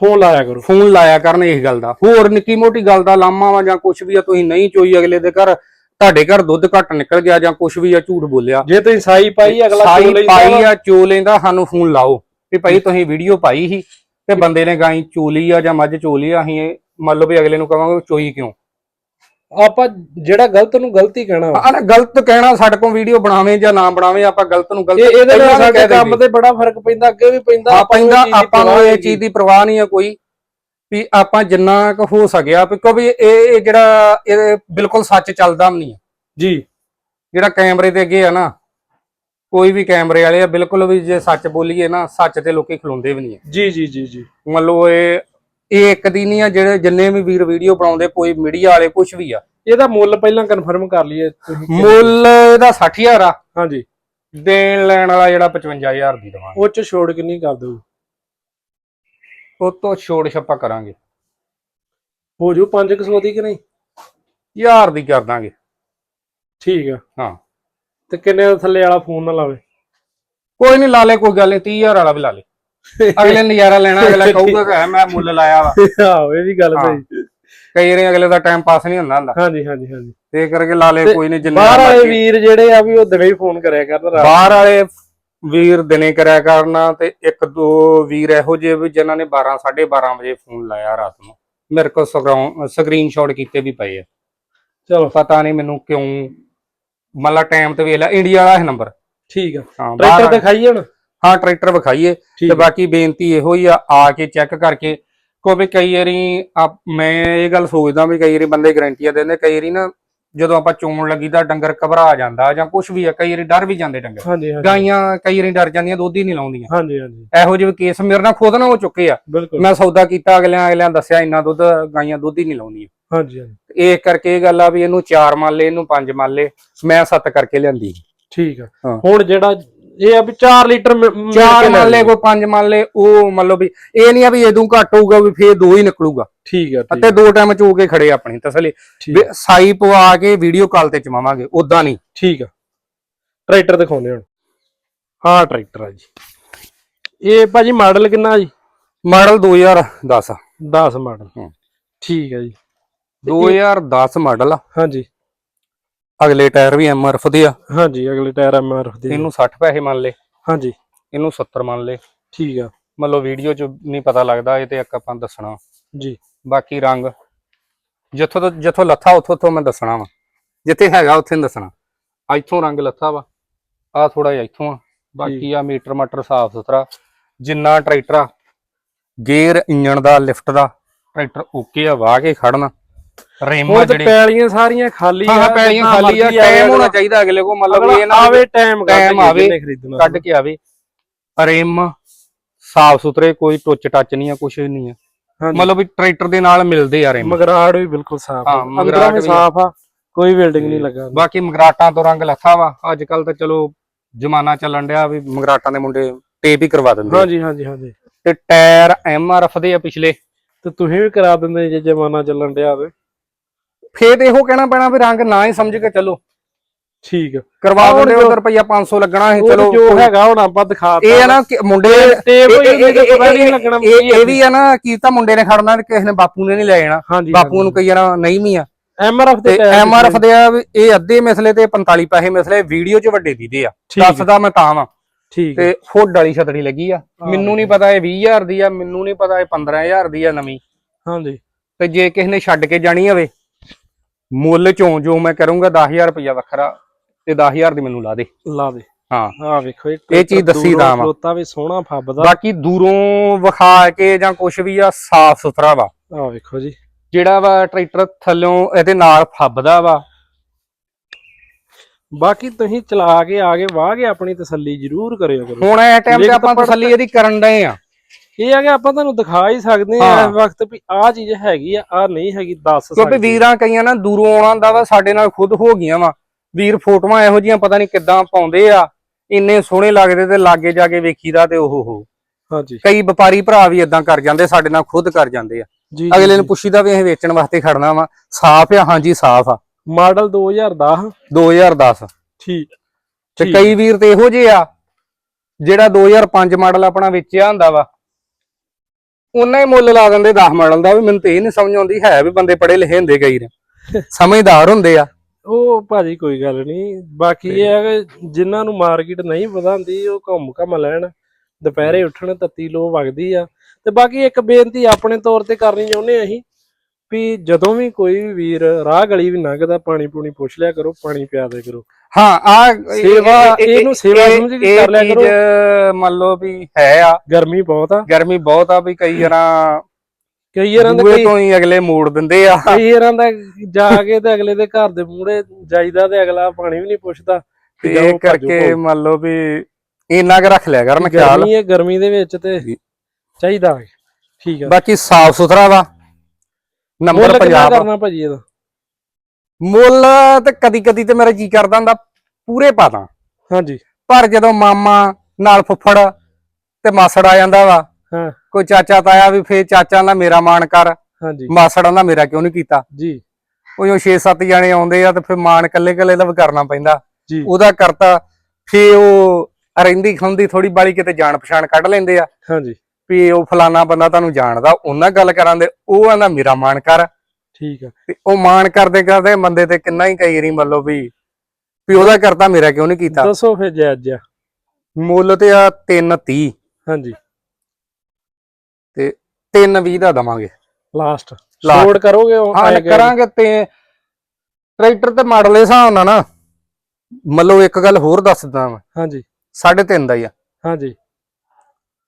ਫੋਨ ਲਾਇਆ ਕਰੋ। ਫੋਨ ਲਾਇਆ ਕਰਨ ਇਸ ਗੱਲ ਦਾ। ਹੋਰ ਨਿੱਕੀ ਮੋਟੀ ਗੱਲ ਦਾ ਲਾਮਾ ਵਾ ਜਾਂ ਕੁਝ ਵੀ ਆ ਤੁਸੀਂ ਨਹੀਂ ਚੋਈ ਅਗਲੇ ਦੇ ਘਰ ਤੁਹਾਡੇ ਘਰ ਦੁੱਧ ਘੱਟ ਨਿਕਲ ਗਿਆ ਜਾਂ ਕੁਝ ਵੀ ਆ ਝੂਠ ਬੋਲਿਆ। ਜੇ ਤੁਸੀਂ ਸਾਈ ਪਾਈ ਅਗਲਾ ਚੋ ਸਾਈ ਲੈਂਦਾ ਪਾਈ ਵਾ। ਆ ਚੋ ਲੈਂਦਾ ਸਾਨੂੰ ਫੋਨ ਲਾਓ। ਵੀ ਭਾਈ ਤੁਸੀਂ ਵੀਡੀਓ ਪਾਈ ਸੀ ਤੇ ਬੰਦੇ ਨੇ ਗਾਈ ਚੋਲੀ ਆ ਜਾਂ ਮੱਝ ਚੋਲੀ ਆ ਅਸੀਂ ਇਹ ਮੰਨ ਲਓ ਵੀ ਅਗਲੇ ਨੂੰ ਕਵਾਂਗੇ ਚੋਈ ਕਿਉਂ? ਆਪਾਂ ਜਿਹੜਾ ਗਲਤ ਨੂੰ ਗਲਤੀ ਕਹਿਣਾ ਵਾ। ਆ ਨਾ ਗਲਤ ਕਹਿਣਾ ਸਾਡੇ ਕੋਲ ਵੀਡੀਓ ਬਣਾਵੇਂ ਜਾਂ ਨਾ ਬਣਾਵੇਂ ਆਪਾਂ ਗਲਤ ਨੂੰ ਗਲਤ ਇਹ ਇਹਦੇ ਪਹਿਲਾਂ ਨਾਲ ਵੀ ਸਾਡੇ ਕਹਿ ਕੰਮ ਦਿੰਦੇ। ਤੇ ਬੜਾ ਫ਼ਰਕ ਪੈਂਦਾ ਅੱਗੇ ਵੀ ਪੈਂਦਾ ਆ ਪੈਂਦਾ ਨੂੰ ਇਹ ਚੀਜ਼ ਦੀ ਆਪਾਂ ਨੂੰ ਪਰਵਾਹ ਇਹ ਚੀਜ਼ ਦੀ ਪਰਵਾਹ ਨਹੀਂ ਆ ਕੋਈ ਵੀ ਆਪਾਂ ਜਿੰਨਾ ਕੁ ਹੋ ਸਕਿਆ ਵੀ ਕਿਉਂਕਿ ਇਹ ਇਹ ਜਿਹੜਾ ਇਹ ਬਿਲਕੁਲ ਸੱਚ ਚੱਲਦਾ ਵੀ ਨਹੀਂ ਆ। ਜੀ। ਜਿਹੜਾ ਕੈਮਰੇ ਤੇ ਅੱਗੇ ਆ ਨਾ ਕੋਈ ਵੀ ਕੈਮਰੇ ਵਾਲੇ ਆ ਬਿਲਕੁਲ ਵੀ ਜੇ ਸੱਚ ਬੋਲੀਏ ਨਾ ਸੱਚ ਤੇ ਲੋਕੀ ਖਲੋਂਦੇ ਵੀ ਨਹੀਂ ਆ। ਜੀ ਜੀ ਜੀ ਜੀ। ਮੰਨ ਲਓ ਇਹ ਇਹ ਇੱਕ ਦੀ ਨਹੀਂ ਆ ਜਿਹੜੇ ਜਿੰਨੇ ਵੀ ਵੀਰ ਵੀਡੀਓ ਬਣਾਉਂਦੇ ਕੋਈ ਮੀਡੀਆ ਵਾਲੇ ਕੁਝ ਵੀ ਆ। ਇਹਦਾ ਮੁੱਲ ਪਹਿਲਾਂ ਕਨਫਰਮ ਕਰ ਲਈਏ ਤੁਸੀਂ ਮੁੱਲ ਇਹਦਾ 60000 ਆ। ਹਾਂਜੀ। ਦੇਣ ਲੈਣ ਵਾਲਾ ਜਿਹੜਾ 55000 ਦੀ ਦਵਾਂਗੇ। ਉਹ ਚ ਛੋੜ ਕਿੰਨੀ ਕਰ ਦਊ? ਉਹ ਤੋਂ ਛੋੜ ਛੱਪਾ ਕਰਾਂਗੇ। ਹੋ ਜੂ 500 ਦੀ ਕਿ ਨਹੀਂ? ਹਜ਼ਾਰ ਦੀ ਕਰ ਦਾਂਗੇ। ਠੀਕ ਆ। ਹਾਂ। ਤੇ ਕਿੰਨੇ ਦਾ ਥੱਲੇ ਵਾਲਾ ਫੋਨ ਨਾ ਲਾਵੇ? ਕੋਈ ਨਹੀਂ ਲਾ ਲੈ ਕੋਈ ਗੱਲ ਨਹੀਂ 30000 ਵਾਲਾ ਵੀ ਲਾ ਲੈ। ਅਗਲੇ ਨਜ਼ਾਰਾ ਲੈਣਾ ਅਗਲਾ ਕਹੂਗਾ ਕਿ ਮੈਂ ਮੁੱਲ ਲਾਇਆ ਵਾ। ਆਹੋ ਇਹ ਵੀ ਗੱਲ। ਸਹੀ। ਕਈ ਵਾਰੀ ਅਗਲੇ ਦਾ ਟਾਈਮ ਪਾਸ ਨਹੀਂ ਹੁੰਦਾ ਹੁੰਦਾ। ਹਾਂਜੀ ਹਾਂਜੀ ਹਾਂਜੀ। ਤੇ ਕਰਕੇ ਲਾ ਲੇ ਕੋਈ ਨਹੀਂ ਜਿੰਨੇ ਬਾਹਰ ਵਾਲੇ। ਵੀਰ ਜਿਹੜੇ ਆ ਵੀ ਉਹ ਦਿਨੇ ਹੀ ਫੋਨ ਕਰਿਆ ਕਰਨ ਰਾਤ ਬਾਹਰ ਵਾਲੇ ਵੀਰ ਦਿਨੇ ਕਰਿਆ ਕਰਨਾ ਤੇ ਇੱਕ ਦੋ ਵੀਰ ਇਹੋ ਜਿਹੇ ਵੀ ਜਿਨ੍ਹਾਂ ਨੇ 12 12:30 ਵਜੇ ਫੋਨ ਲਾਇਆ ਰਾਤ ਨੂੰ। ਮੇਰੇ ਕੋਲ ਸਕਰੀਨਸ਼ਾਟ ਕੀਤੇ ਵੀ ਪਏ ਆ। ਚਲੋ। ਪਤਾ ਨਹੀਂ ਮੈਨੂੰ ਕਿਉਂ ਮਤਲਬ ਟਾਈਮ ਤੇ ਵੇਖ ਲਿਆ ਇੰਡੀਆ ਵਾਲਾ ਹੈ ਨੰਬਰ ਠੀਕ ਆ। ਟਰੈਕਟਰ ਦਿਖਾਈਏ ਹੁਣ? ਹਾਂ ਟਰੈਕਟਰ ਵਿਖਾਈਏ ਤੇ। ਬਾਕੀ ਬੇਨਤੀ ਇਹੋ ਹੀ ਆ ਆ ਕੇ ਚੈੱਕ ਕਰਕੇ। ਕਿਉਂਕਿ ਕਈ ਵਾਰੀ ਮੈਂ ਇਹ ਗੱਲ ਸੋਚਦਾ ਵੀ ਕਈ ਵਾਰੀ ਬੰਦੇ ਗਰੰਟੀਆਂ ਦਿੰਦੇ ਕਈ ਵਾਰੀ ਨਾ ਜਦੋਂ ਆਪਾਂ ਚੋਣ ਲੱਗੀ ਤਾਂ ਡੰਗਰ ਘਬਰਾ ਜਾਂਦਾ ਜਾਂ ਕੁਝ ਵੀ ਆ ਕਈ ਵਾਰੀ ਡਰ ਵੀ ਜਾਂਦੇ ਡੰਗਰ। ਗਾਈਆਂ ਕਈ ਵਾਰੀ ਡਰ ਜਾਂਦੀਆਂ ਦੁੱਧ ਹੀ ਨਹੀਂ ਲਾਉਂਦੀਆਂ। ਹਾਂਜੀ ਹਾਂਜੀ। ਇਹੋ ਜਿਹੇ ਕੇਸ ਮੇਰੇ ਨਾਲ ਖੁਦ ਨਾ ਹੋ ਚੁੱਕੇ ਆ। ਮੈਂ ਸੌਦਾ ਕੀਤਾ ਅਗਲਿਆਂ ਅਗਲਿਆਂ ਦੱਸਿਆ ਇੰਨਾ ਦੁੱਧ ਗਾਈਆਂ ਦੁੱਧ ਹੀ ਨਹੀਂ ਲਾਉਂਦੀਆਂ। ਹਾਂਜੀ ਹਾਂਜੀ। ਇਹ ਕਰਕੇ ਇਹ ਗੱਲ ਆ ਵੀ ਇਹਨੂੰ ਚਾਰ ਮੰਨ ਲਏ ਇਹਨੂੰ ਪੰਜ ਮੰਨ ਲਏ ਮੈਂ ਸੱਤ ਕਰਕੇ ਲਿਆਂਦੀ। ਠੀਕ ਆ। ਹੁਣ ਜਿਹੜਾ ਇਹ ਆ ਵੀ 4 ਲੀਟਰ ਚਾਰ ਲੈ ਮੰਨ ਲਈਏ। ਕੋਈ ਪੰਜ ਮੰਨ ਲਏ ਉਹ ਮੰਨ ਲਓ ਵੀ ਇਹ ਨਹੀਂ ਆ ਵੀ ਇਹਦੂ ਘੱਟ ਹੋਊਗਾ ਵੀ ਫੇਰ ਦੋ ਹੀ ਨਿਕਲੂਗਾ। ਠੀਕ ਆ ਅਤੇ ਦੋ ਟਾਈਮ ਚੋ ਕੇ ਖੜੇ ਆਪਣੀ ਤਸਲੀ। ਵੀ ਆ, ਸਾਈ ਪਵਾ ਕੇ ਵੀਡੀਓ ਕਾਲ ਤੇ ਚਵਾਵਾਂਗੇ ਉਦਾਂ ਨਹੀਂ। ਠੀਕ ਆ। ਟਰੈਕਟਰ ਦਿਖਾਉਂਦੇ ਹੁਣ। ਆਹ ਟਰੈਕਟਰ ਆ ਜੀ। ਇਹ ਭਾਜੀ ਮਾਡਲ ਕਿੰਨਾ ਜੀ? Model 2010 10 model. ਹੂੰ। ਠੀਕ ਆ ਜੀ। 2010 ਮਾਡਲ ਆ। ਹਾਂਜੀ। ਅਗਲੇ ਟਾਇਰ ਵੀ ਐਮਆਰਐਫ ਦੇ ਆ। ਹਾਂਜੀ ਅਗਲੇ ਟਾਇਰ ਐਮਆਰਐਫ ਦੇ ਇਹਨੂੰ 60 ਪੈਸੇ ਮੰਨ ਲਏ ਹਾਂਜੀ। ਇਹਨੂੰ 70 ਮੰਨ ਲਏ ਠੀਕ ਆ। ਮੰਨ ਲਓ ਵੀਡੀਓ ਚ ਨਹੀਂ ਪਤਾ ਲੱਗਦਾ ਇਹ ਤੇ ਇੱਕ ਆਪਾਂ ਦੱਸਣਾ। ਜੀ। ਬਾਕੀ ਰੰਗ ਜਿੱਥੋਂ ਤੋਂ ਜਿੱਥੋਂ ਲੱਥਾ ਉੱਥੋਂ ਤੋਂ ਮੈਂ ਦੱਸਣਾ ਵਾ। ਜਿੱਥੇ ਹੈਗਾ ਉੱਥੇ ਦੱਸਣਾ। ਆ ਇੱਥੋਂ ਰੰਗ ਲੱਥਾ ਵਾ। ਆ ਥੋੜਾ ਜਿਹਾ ਇੱਥੋਂ ਆ। ਬਾਕੀ ਆ ਮੀਟਰ ਮਟਰ ਸਾਫ਼ ਸੁਥਰਾ। ਜਿੰਨਾ ਟਰੈਕਟਰ ਆ ਗੇਅਰ ਇੰਜਣ ਦਾ ਲਿਫਟ ਦਾ ਟਰੈਕਟਰ ਓਕੇ ਆ ਵਾਹ ਕੇ ਖੜਨਾ। ਰਿਮ ਆ ਜਿਹੜੇ। ਪੈਲੀਆਂ ਸਾਰੀਆਂ ਖਾਲੀ ਹਾਂ ਹਾਂ ਪੈਲੀਆਂ ਖਾਲੀ ਆ ਟਾਈਮ ਹੋਣਾ ਚਾਹੀਦਾ ਅਗਲੇ ਕੋ ਮਤਲਬ ਇਹ ਨਾ ਆਵੇ ਟਾਈਮ ਟਾਈਮ ਆਵੇ, ਕੱਢ ਕੇ ਆਵੇ। ਰਿਮ ਸਾਫ਼ ਸੁਥਰੇ ਕੋਈ ਟੁੱਚ ਟੱਚ ਨਹੀਂ ਆ ਕੁਛ ਨਹੀਂ ਆ। ਮਤਲਬ ਵੀ ਟਰੈਕਟਰ ਦੇ ਨਾਲ ਮਿਲਦੇ ਆ ਰਿਮ। ਮਗਰਾੜ ਵੀ ਬਿਲਕੁਲ ਸਾਫ਼ ਆ। ਮਗਰਾਟ ਵੀ ਸਾਫ਼ ਆ ਕੋਈ ਬਿਲਡਿੰਗ ਨਹੀਂ ਲੱਗਾ ਬਾਕੀ ਮਗਰਾਟਾਂ ਤੋਂ ਰੰਗ ਲੱਥਾ ਵਾ। ਅੱਜ ਕੱਲ ਤਾਂ ਚਲੋ ਜਮਾਨਾ ਚੱਲਣ ਡਿਆ ਵੀ ਮਗਰਾਟਾਂ ਦੇ ਮੁੰਡੇ ਟੇਪ ਹੀ ਕਰਵਾ ਦਿੰਦੇ ਆ। ਹਾਂਜੀ ਹਾਂਜੀ ਹਾਂਜੀ। ਤੇ ਟਾਇਰ ਐਮਆਰਐਫ ਦੇ ਆ ਪਿਛਲੇ। ਤੇ ਤੁਸੀਂ ਵੀ ਕਰਾ ਦਿੰਦੇ ਜੇ ਜਮਾਨਾ ਚੱਲਣ ਡਿਆ ਹੋਵੇ ਫੇਰ ਇਹੋ ਕਹਿਣਾ ਪੈਣਾ ਵੀ ਰੰਗ ਨਾ ਹੀ ਸਮਝ ਕੇ ਚੱਲੋ। ਠੀਕ ਆ। ਕਰਵਾ ਦਿੰਦੇ ਉਧਰ ਰੁਪਈਆ 500 ਲੱਗਣਾ ਉਹ ਚਲੋ ਜੋ ਹੈਗਾ ਹੁਣ ਆਪਾਂ ਦਿਖਾਤਾ ਇਹ ਆ ਨਾ ਮੁੰਡੇ ਇਹ- ਇਹ- ਵੀ ਇਹ ਇਹ ਆ ਨਾ ਕੀ ਤਾਂ ਮੁੰਡੇ ਨੇ ਖੜਨਾ ਕਿਸੇ ਨੇ ਬਾਪੂ ਨੇ ਨਹੀਂ ਲੈ ਜਾਣਾ। ਬਾਪੂ ਨੂੰ ਕਈ ਜਾਣਾ ਨਹੀਂ ਵੀ ਆ। ਐਮਆਰਐਫ ਤੇ ਐਮਆਰਐਫ ਦੇ ਆ ਇਹ ਅੱਧੇ ਮਿਸਲੇ ਤੇ 45 ਪੈਸੇ ਮਿਸਲੇ ਵੀਡੀਓ 'ਚ ਵੱਡੇ ਦੀਦੇ ਆ। ਆ, ਦੱਸਦਾ ਮੈਂ ਤਾਂ ਵਾਂ। ਠੀਕ ਆ, ਤੇ ਫੁੱਡ ਵਾਲੀ ਛਤਰੀ ਲੱਗੀ ਆ। ਮੈਨੂੰ ਨਹੀਂ ਪਤਾ ਇਹ 20000 ਦੀ ਆ ਮੈਨੂੰ ਨਹੀਂ ਪਤਾ ਇਹ 15000 ਦੀ ਆ ਨਵੀਂ। ਹਾਂਜੀ। ਤੇ ਜੇ ਕਿਸੇ ਨੇ ਛੱਡ ਕੇ ਜਾਣੀ ਹੋਵੇ ਮੁੱਲ ਚੋਂ ਜੋ ਮੈਂ ਕਰੂੰਗਾ 10000 ਰੁਪਇਆ ਵੱਖਰਾ ਤੇ 10000 ਦੀ ਮੈਨੂੰ ਲਾ ਦੇ। ਲਾ ਦੇ। ਹਾਂ। ਆ ਵੇਖੋ ਇਹ ਚੀਜ਼ ਦੱਸੀ ਦਾ ਵਾ। ਖਲੋਤਾ ਵੀ ਸੋਹਣਾ ਫੱਬਦਾ। ਬਾਕੀ ਦੂਰੋਂ ਵਿਖਾ ਕੇ ਜਾਂ ਕੁਝ ਵੀ ਆ ਸਾਫ਼ ਸੁਥਰਾ ਵਾ। ਆ ਵੇਖੋ ਜੀ। ਜਿਹੜਾ ਵਾ ਟਰੈਕਟਰ ਥੱਲੋਂ ਇਹਦੇ ਨਾਲ ਫੱਬਦਾ ਵਾ। ਬਾਕੀ ਤੁਸੀਂ ਚਲਾ ਕੇ ਆ ਕੇ ਵਾਹ ਕੇ ਆਪਣੀ ਤਸੱਲੀ ਜ਼ਰੂਰ ਕਰਿਓ ਕਰੋ ਹੁਣ ਇਹ ਟਾਈਮ ਤੇ ਆਪਾਂ ਤਸੱਲੀ ਇਹਦੀ ਕਰਨ ਡਏ ਆ। ਇਹ ਆ ਕਿ ਆਪਾਂ ਤੁਹਾਨੂੰ ਦਿਖਾ ਹੀ ਸਕਦੇ ਆ। ਇਸ ਵਕਤ ਵੀ ਆਹ ਚੀਜ਼ ਹੈਗੀ ਆ ਆ ਨਹੀਂ ਹੈਗੀ ਦੱਸ ਕਿਉਂਕਿ ਸਕਦੇ। ਵੀਰਾਂ ਕਈਆਂ ਨਾ ਦੂਰੋਂ ਆਉਣਾ ਹੁੰਦਾ ਵਾ ਸਾਡੇ ਨਾਲ ਖੁਦ ਹੋ ਗਈਆਂ ਵਾ। ਵੀਰ ਫੋਟੋਆਂ ਇਹੋ ਜੀਆਂ ਪਤਾ ਨਹੀਂ ਕਿੱਦਾਂ ਪਾਉਂਦੇ ਆ ਇੰਨੇ ਸੋਹਣੇ ਲੱਗਦੇ ਤੇ ਲਾਗੇ ਜਾ ਕੇ ਵੇਖੀਦਾ ਤੇ ਉਹ ਹੋ। ਹਾਂਜੀ। ਕਈ ਵਪਾਰੀ ਭਰਾ ਵੀ ਇਦਾਂ ਕਰ ਜਾਂਦੇ ਸਾਡੇ ਨਾਲ ਖੁਦ ਕਰ ਜਾਂਦੇ ਆ। ਅਗਲੇ ਨੂੰ ਪੁੱਛੀਦਾ ਵੀ ਅਸੀਂ ਵੇਚਣ ਵਾਸਤੇ ਖੜਨਾ ਵਾ। ਸਾਫ਼ ਆ ਹਾਂਜੀ ਸਾਫ਼ ਆ। ਮਾਡਲ 2010 2010 ਠੀਕ। ਤੇ। ਕਈ ਵੀਰ ਤੇ ਇਹੋ ਜਿਹੇ ਆ ਜਿਹੜਾ 2005 ਮਾਡਲ ਆਪਣਾ ਵੇਚਿਆ ਹੁੰਦਾ ਵਾ। ਉਹਨਾਂ ਹੀ ਮੁੱਲ ਲਾ ਦਿੰਦੇ 10 ਮਾਡਲ ਦਾ ਵੀ ਮੈਨੂੰ ਤੇ ਇਹ ਨਹੀਂ ਸਮਝ ਆਉਂਦੀ, ਹੈ ਵੀ ਬੰਦੇ ਪੜ੍ਹੇ ਲਿਖੇ ਹੁੰਦੇ ਕਈ ਨੇ। ਸਮਝਦਾਰ ਹੁੰਦੇ ਆ। ਉਹ ਭਾਜੀ ਕੋਈ ਗੱਲ ਨਹੀਂ, ਬਾਕੀ ਇਹ ਹੈ ਕਿ ਜਿਨ੍ਹਾਂ ਨੂੰ ਮਾਰਕੀਟ ਨਹੀਂ ਪਤਾ ਹੁੰਦੀ ਉਹ ਘੁੰਮ ਘਮ ਲੈਣ, ਦੁਪਹਿਰੇ ਉੱਠਣ, ਤੱਤੀ ਲੋ ਵਗਦੀ ਆ। ਤੇ ਬਾਕੀ ਇੱਕ ਬੇਨਤੀ ਆਪਣੇ ਤੌਰ ਤੇ ਕਰਨੀ ਚਾਹੁੰਦੇ ਆ ਅਸੀਂ, ਵੀ ਜਦੋਂ ਵੀ ਕੋਈ ਵੀ ਵੀਰ ਰਾਹ ਗਲੀ ਵੀ ਲੰਘਦਾ, ਪਾਣੀ ਪੂਣੀ ਪੁੱਛ ਲਿਆ ਕਰੋ, ਪਾਣੀ ਪਿਆ ਦਿਆ ਕਰੋ। ਹਾਂ ਆ ਸੇਵਾ- ਇਹਨੂੰ ਸੇਵਾ ਸਮਝ ਕੇ ਕਰ ਲਿਆ ਕਰੋ। ਮੰਨ ਲਓ ਵੀ ਹੈ ਆ। ਗਰਮੀ ਬਹੁਤ ਆ। ਗਰਮੀ ਬਹੁਤ ਆ ਵੀ ਕਈ ਜਣਾ ਕਈ ਵਾਰਾਂ ਦਾ ਕਈ ਤੋਂ ਹੀ ਅਗਲੇ ਮੋੜ ਦਿੰਦੇ ਆ। ਕਈ ਵਾਰਾਂ ਦਾ ਜਾ ਕੇ ਤੇ ਅਗਲੇ ਦੇ ਘਰ ਦੇ ਮੂਹਰੇ ਜਾਈਦਾ ਤੇ ਅਗਲਾ ਪਾਣੀ ਵੀ ਨਹੀਂ ਪੁੱਛਦਾ ਤੇ ਇਹ ਕਰਕੇ। ਮੰਨ ਲਓ ਵੀ ਇੰਨਾ ਕੁ ਰੱਖ ਲਿਆ ਕਰਨ ਖਿਆਲ। ਗਰਮੀ ਹੈ ਗਰਮੀ ਦੇ ਵਿੱਚ ਤੇ। ਚਾਹੀਦਾ। ਠੀਕ ਆ। ਬਾਕੀ ਸਾਫ਼ ਸੁਥਰਾ ਵਾ। ਨੰਬਰ ਪੰਜਾਬ ਕਰਨਾ ਭਾਜੀ ਇਹਦਾ? ਮੁੱਲ ਤੇ ਕਦੀ ਕਦੀ ਤੇ ਮੇਰਾ ਜੀ ਕਰਦਾ ਹੁੰਦਾ ਪੂਰੇ ਪਾਦਾ ਹਾਂਜੀ। ਪਰ ਜਦੋਂ ਮਾਮਾ ਨਾਲ ਫੁੱਫੜ ਤੇ ਮਾਸੜ ਆ ਜਾਂਦਾ ਵਾ ਹਾਂ। ਕੋਈ ਚਾਚਾ ਤਾਇਆ ਵੀ ਫੇਰ ਚਾਚਾ ਦਾ ਮੇਰਾ ਮਾਣ ਕਰ ਹਾਂਜੀ। ਮਾਸੜਾਂ ਦਾ ਮੇਰਾ ਕਿਉਂ ਨਹੀਂ ਕੀਤਾ? ਜੀ। ਉਹ ਜੋ 6-7 ਜਾਣੇ ਆਉਂਦੇ ਆ ਤੇ ਫਿਰ ਮਾਣ ਕੱਲੇ ਕੱਲੇ ਦਾ ਵੀ ਕਰਨਾ ਪੈਂਦਾ। ਜੀ। ਉਹਦਾ ਕਰਤਾ ਫੇ ਉਹ ਰਹਿੰਦੀ ਖੁੰਦੀ ਥੋੜੀ ਬਾਲੀ ਕਿਤੇ ਜਾਣ ਪਛਾਣ ਕੱਢ ਲੈਂਦੇ ਆ। ਹਾਂਜੀ। ਵੀ ਉਹ ਫਲਾਨਾ ਬੰਦਾ ਤੁਹਾਨੂੰ ਜਾਣਦਾ ਉਹਨਾਂ ਗੱਲ ਕਰਾਂਦੇ ਉਹ ਆਂਦਾ ਮੇਰਾ ਮਾਣ ਕਰ। ਠੀਕ ਆ। ਤੇ ਉਹ ਮਾਣ ਕਰਦੇ ਕਰਦੇ ਬੰਦੇ ਤੇ ਕਿੰਨਾ ਹੀ ਕਈ ਵਾਰੀ ਮੰਨ ਲਓ ਵੀ ਵੀ ਉਹਦਾ ਕਰਤਾ ਮੇਰਾ ਕਿਉਂ ਨਹੀਂ ਕੀਤਾ? ਦੱਸੋ ਫਿਰ ਜਾਇਜ਼ ਜਿਹਾ ਮੁੱਲ ਤੇ ਆ 330 ਹਾਂਜੀ। ਤੇ 320 ਦਾ ਦਵਾਂਗੇ। ਲਾਸਟ। ਛੋੜ ਕਰੋਗੇ ਉਹ ਹਾਂ। ਕਰਾਂਗੇ ਤੇ ਟਰੈਕਟਰ ਤੇ ਮਾਡਲ ਦੇ ਹਿਸਾਬ ਨਾਲ ਨਾ ਮਤਲਬ ਇੱਕ ਗੱਲ ਹੋਰ ਦੱਸਦਾ ਮੈਂ। ਹਾਂਜੀ। 3.5 ਦਾ ਹੀ ਆ। ਹਾਂਜੀ।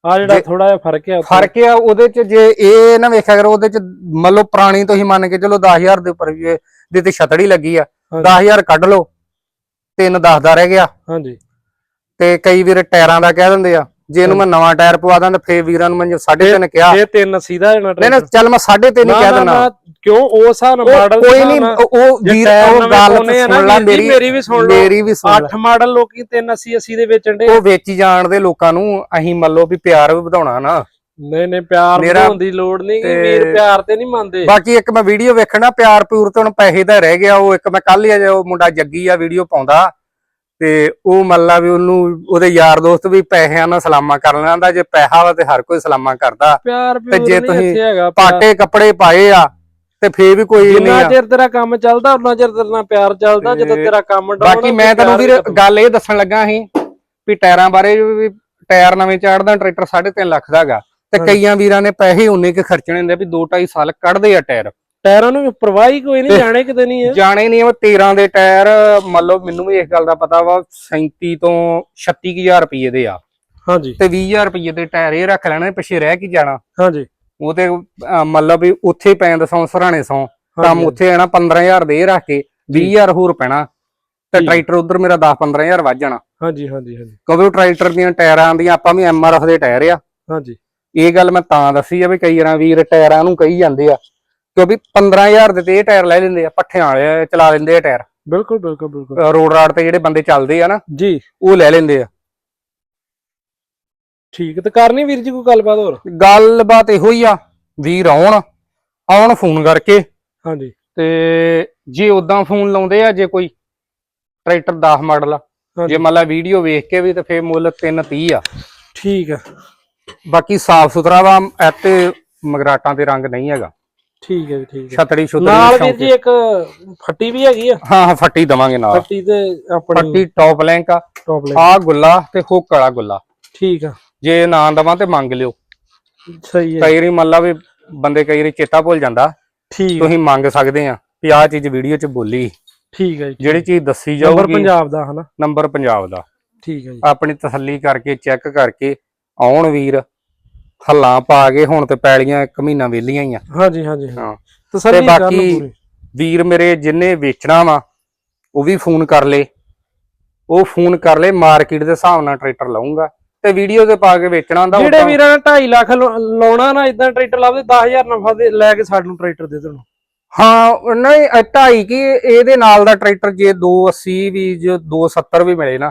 ਆ ਜਿਹੜਾ ਥੋੜਾ ਜਿਹਾ ਫ਼ਰਕ ਹੈ ਉੱਥੇ। ਫ਼ਰਕ ਆ ਉਹਦੇ ਚ ਜੇ ਇਹ ਨਾ ਵੇਖਿਆ ਕਰੋ ਉਹਦੇ ਚ ਮੰਨ ਲਓ ਪੁਰਾਣੀ ਤੁਸੀਂ ਮੰਨ ਕੇ ਚਲੋ 10000 ਦੇ ਉੱਪਰ ਵੀ ਇਹ- ਦੇ ਤੇ ਛਤੜੀ ਲੱਗੀ ਆ ਹਾਂਜੀ। 10000 ਕੱਢ ਲਓ 3 10 ਦਾ ਰਹਿ ਗਿਆ ਹਾਂਜੀ ਤੇ ਕਈ ਵੀਰ ਟਾਇਰਾਂ ਦਾ ਕਹਿ ਦਿੰਦੇ ਆ ਜੇ ਇਹਨੂੰ ਮੈਂ ਨਵਾਂ ਟਾਇਰ ਪਵਾ ਦਾਂ ਤੇ ਫੇਰ ਵੀਰਾਂ ਨੂੰ ਮੈਂ 3.5 ਕਿਹਾ। ਇਹ ਤਿੰਨ ਸੀਦਾ ਜਣਾ ਨਹੀਂ ਨਹੀਂ ਚੱਲ ਮੈਂ 3.5 ਹੀ ਕਹਿ ਦਿੰਦਾ। ਕਿਉਂ? ਉਹ ਉਹ ਮਾਡਲ ਕੋਈ ਨਹੀਂ ਉਹ ਵੀਰ ਉਹ ਗੱਲ ਸੁਣ ਲੈ ਮੇਰੀ ਮੇਰੀ ਵੀ ਸੁਣ ਲਓ। ਮੇਰੀ ਵੀ ਸੁਣ ਲੈ 8 ਮਾਡਲ ਲੋਕੀ 380 80 ਦੇ ਵੇਚਣ ਦੇ ਉਹ ਵੇਚੀ ਜਾਣ ਦੇ ਲੋਕਾਂ ਨੂੰ ਅਸੀਂ ਮੰਨ ਲਓ ਵੀ ਪਿਆਰ ਵੀ ਵਧਾਉਣਾ ਨਾ। ਨਹੀਂ ਨਹੀਂ ਪਿਆਰ ਵਧਾਉਣ ਦੀ ਲੋੜ ਨਹੀਂ ਵੀਰ ਪਿਆਰ ਤੇ ਨਹੀਂ ਮੰਨਦੇ। ਬਾਕੀ ਇੱਕ ਮੈਂ ਵੀਡੀਓ ਵੇਖਣਾ ਪਿਆਰ ਪਿਊਰ ਤੇ ਹੁਣ ਪੈਸੇ ਦਾ ਰਹਿ ਗਿਆ ਉਹ ਇੱਕ ਮੈਂ ਕੱਲ ਹੀ ਉਹ ਮੁੰਡਾ ਜੱਗੀ ਆ ਵੀਡੀਓ ਪਾਉਂਦਾ। ਤੇ ਉਹ ਮੱਲਾ ਵੀ ਉਹਨੂੰ ਉਹਦੇ ਯਾਰ ਦੋਸਤ ਵੀ ਪੈਸਿਆਂ ਨਾਲ ਸਲਾਮਾ ਕਰ ਲੈਂਦਾ ਜੇ ਪੈਸਾ ਵਾ ਤੇ ਹਰ ਕੋਈ ਸਲਾਮਾ ਕਰਦਾ। ਪਿਆਰ ਤੇ ਜੇ ਤੁਸੀਂ। ਪਾਟੇ ਕੱਪੜੇ ਪਾਏ ਆ ਤੇ ਫੇਰ ਵੀ ਕੋਈ ਨਹੀਂ ਜਿੰਨਾ ਆ। ਚਿਰ ਤੇਰਾ ਕੰਮ ਚੱਲਦਾ ਉਹਨਾਂ ਚਿਰ ਤੇਰੇ ਨਾਲ ਪਿਆਰ ਚੱਲਦਾ ਜਦੋਂ ਤੇਰਾ ਕੰਮ ਡਾਊਨ ਬਾਕੀ ਮੈਂ ਤੈਨੂੰ ਵੀਰ ਗੱਲ ਇਹ ਦੱਸਣ ਲੱਗਾ ਸੀ ਵੀ ਟਾਇਰਾਂ ਬਾਰੇ ਵੀ ਟਾਇਰ ਨਵੇਂ ਚਾੜਦਾ ਟਰੈਕਟਰ 3.5 ਲੱਖ ਦਾ ਹੈਗਾ। ਤੇ। ਕਈਆਂ ਵੀਰਾਂ ਨੇ ਪੈਸੇ ਉਨੇ ਕੁ ਖਰਚਣੇ ਹੁੰਦੇ ਵੀ 2 2.5 ਸਾਲ ਕੱਢਦੇ ਆ ਟਾਇਰ। ਟਾਇਰਾਂ ਨੂੰ ਵੀ ਪਰਵਾਹ ਕੋਈ ਨਹੀਂ ਜਾਣੇ ਕਿਤੇ ਨਹੀਂ ਹੈ ਜਾਣੇ ਨਹੀਂ ਉਹ 13 ਦੇ ਟਾਇਰ ਮੰਨ ਲਓ ਮੈਨੂੰ ਵੀ ਇਸ ਗੱਲ ਦਾ ਪਤਾ ਵਾ 37 ਤੋਂ 36000 ਰੁਪਏ ਦੇ ਆ। ਹਾਂਜੀ। ਤੇ 20000 ਰੁਪਏ ਦੇ ਟਾਇਰ ਇਹ ਰੱਖ ਲੈਣੇ ਪਿੱਛੇ ਰਹਿ ਕੀ ਜਾਣਾ। ਹਾਂਜੀ। ਉਹ ਤੇ ਲਓ ਵੀ ਉੱਥੇ ਪੈਣ ਦਸੋਂ ਸਰਾਣੇ ਸੌ। ਕੰਮ ਉੱਥੇ ਆਣਾ 15000 ਦੇ ਇਹ ਰੱਖ ਕੇ 20000 ਹੋਰ ਪੈਣਾ। ਤੇ। ਟਰੈਕਟਰ ਉਧਰ ਮੇਰਾ 10 15000 ਵੱਜ ਜਾਣਾ। ਹਾਂਜੀ ਹਾਂਜੀ ਹਾਂਜੀ। ਕਿਉਂਕਿ ਉਹ ਟਰੈਕਟਰ ਦੀਆਂ ਟਾਇਰਾਂ ਦੀਆਂ ਆਪਾਂ ਵੀ ਐਮਆਰਐਫ ਦੇ ਟਾਇਰ ਆ। ਹਾਂਜੀ। ਇਹ ਗੱਲ ਮੈਂ ਤਾਂ ਦੱਸੀ ਆ ਵੀ ਕਈ ਵਾਰਾਂ ਵੀਰ ਟਾਇਰਾਂ ਨੂੰ ਕਹੀ ਜਾਂਦੇ ਆ ਕਿਉਂਕਿ 15000 ਦੇ ਤੇ ਇਹ ਟਾਇਰ ਲੈ ਲੈਂਦੇ ਆ ਪੱਠਿਆਂ ਵਾਲੇ ਚਲਾ ਲੈਂਦੇ ਆ ਟਾਇਰ। ਬਿਲਕੁਲ ਬਿਲਕੁਲ ਬਿਲਕੁਲ। ਰੋਡ ਰਾਡ ਤੇ ਜਿਹੜੇ ਬੰਦੇ ਚੱਲਦੇ ਆ ਨਾ ਜੀ। ਉਹ ਲੈ ਲੈਂਦੇ ਆ। ਠੀਕ ਤੇ ਕਰਨੀ ਵੀਰ ਜੀ ਕੋਈ ਗੱਲਬਾਤ ਹੋਰ? ਗੱਲਬਾਤ ਇਹੋ ਹੀ ਆ ਵੀਰ ਆਉਣ ਆਉਣ ਫੋਨ ਕਰਕੇ। ਹਾਂਜੀ। ਤੇ ਜੇ ਉਦਾਂ ਫੋਨ ਲਾਉਂਦੇ ਆ ਜੇ ਕੋਈ ਟਰੈਕਟਰ 10 ਮਾਡਲ ਆ। ਜੇ ਮੰਨ ਲਾ ਵੀਡੀਓ ਵੇਖ ਕੇ ਵੀ ਤੇ ਫੇਰ ਮੁੱਲ 330 ਆ। ਠੀਕ ਆ ਬਾਕੀ ਸਾਫ਼ ਸੁਥਰਾ ਵਾ ਇੱਥੇ ਮਗਰਾਟਾਂ ਤੇ ਰੰਗ ਨਹੀਂ ਹੈਗਾ। ਠੀਕ ਹੈ ਜੀ ਠੀਕ ਹੈ। ਛਤੜੀ ਛੁਤੜੀ ਨਾਲ ਵੀਰ ਸ਼ੌਂਕ ਜੀ ਇੱਕ ਫੱਟੀ ਵੀ ਹੈਗੀ ਆ। ਹਾਂ ਹਾਂ ਫੱਟੀ ਦਵਾਂਗੇ ਨਾਲ। ਫੱਟੀ ਤੇ ਆਪਣੀ ਫੱਟੀ ਟੌਪ ਲੈਂਕ ਆ। ਟੌਪ ਲੈ ਆ ਗੁੱਲਾ ਤੇ ਹੁੱਕ ਵਾਲਾ ਗੁੱਲਾ। ਠੀਕ ਆ। ਜੇ ਨਾ ਦਵਾਂ ਤੇ ਮੰਗ ਲਿਓ। ਸਹੀ ਹੈ ਕਈ ਵਾਰੀ ਮੰਨ ਲਾ ਵੀ ਬੰਦੇ ਕਈ ਵਾਰੀ ਚੇਤਾ ਭੁੱਲ ਜਾਂਦਾ। ਠੀਕ ਆ, ਤੁਸੀਂ ਮੰਗ ਸਕਦੇ ਆ ਵੀ ਆਹ ਚੀਜ਼ ਵੀਡੀਓ 'ਚ ਬੋਲੀ। ਠੀਕ ਹੈ ਜੀ ਜਿਹੜੀ ਚੀਜ਼ ਦੱਸੀ ਨੰਬਰ ਜਾਊਗੀ। ਪੰਜਾਬ ਦਾ ਹਨਾ? ਨੰਬਰ ਪੰਜਾਬ ਦਾ। ਠੀਕ ਹੈ ਜੀ। ਆਪਣੀ ਤਸੱਲੀ ਕਰਕੇ ਚੈੱਕ ਕਰਕੇ ਆਉਣ ਵੀਰ। ਹੱਲਾਂ ਪਾ ਕੇ ਹੁਣ ਤੇ ਪੈਲੀਆਂ ਇੱਕ ਮਹੀਨਾ ਵਿਹਲੀਆਂ ਹੀ ਆ। ਹਾਂਜੀ ਹਾਂਜੀ। ਹਾਂ। ਤਸੱਲੀ ਤੇ ਕਰਨ ਬਾਕੀ ਪੂਰੀ। ਵੀਰ ਮੇਰੇ ਜਿੰਨੇ ਵੇਚਣਾ ਵਾ ਉਹ ਵੀ ਫੋਨ ਕਰ ਲੇ। ਉਹ ਫੋਨ ਕਰ ਲੇ ਮਾਰਕੀਟ ਦੇ ਹਿਸਾਬ ਨਾਲ ਟਰੈਕਟਰ ਲਊਂਗਾ। ਤੇ ਵੀਡੀਓ ਤੇ ਪਾ ਕੇ ਵੇਚਣਾ ਹੁੰਦਾ ਜਿਹੜੇ ਵੀਰਾਂ ਨੇ 2.5 ਲੱਖ ਲਾ- ਲਾਉਣਾ ਨਾ ਇਦਾਂ ਟਰੈਕਟਰ ਲਾਵੇ 10000 ਨਫਾ ਦੇ ਲੈ ਕੇ ਸਾਨੂੰ ਟਰੈਕਟਰ ਦੇ ਦੇਣ। ਹਾਂ ਨਹੀਂ ਇਹ ਢਾਈ ਕੀ ਇਹਦੇ ਨਾਲ ਦਾ ਟਰੈਕਟਰ ਜੇ 280 ਵੀ ਜੇ 270 ਵੀ ਮਿਲੇ ਨਾ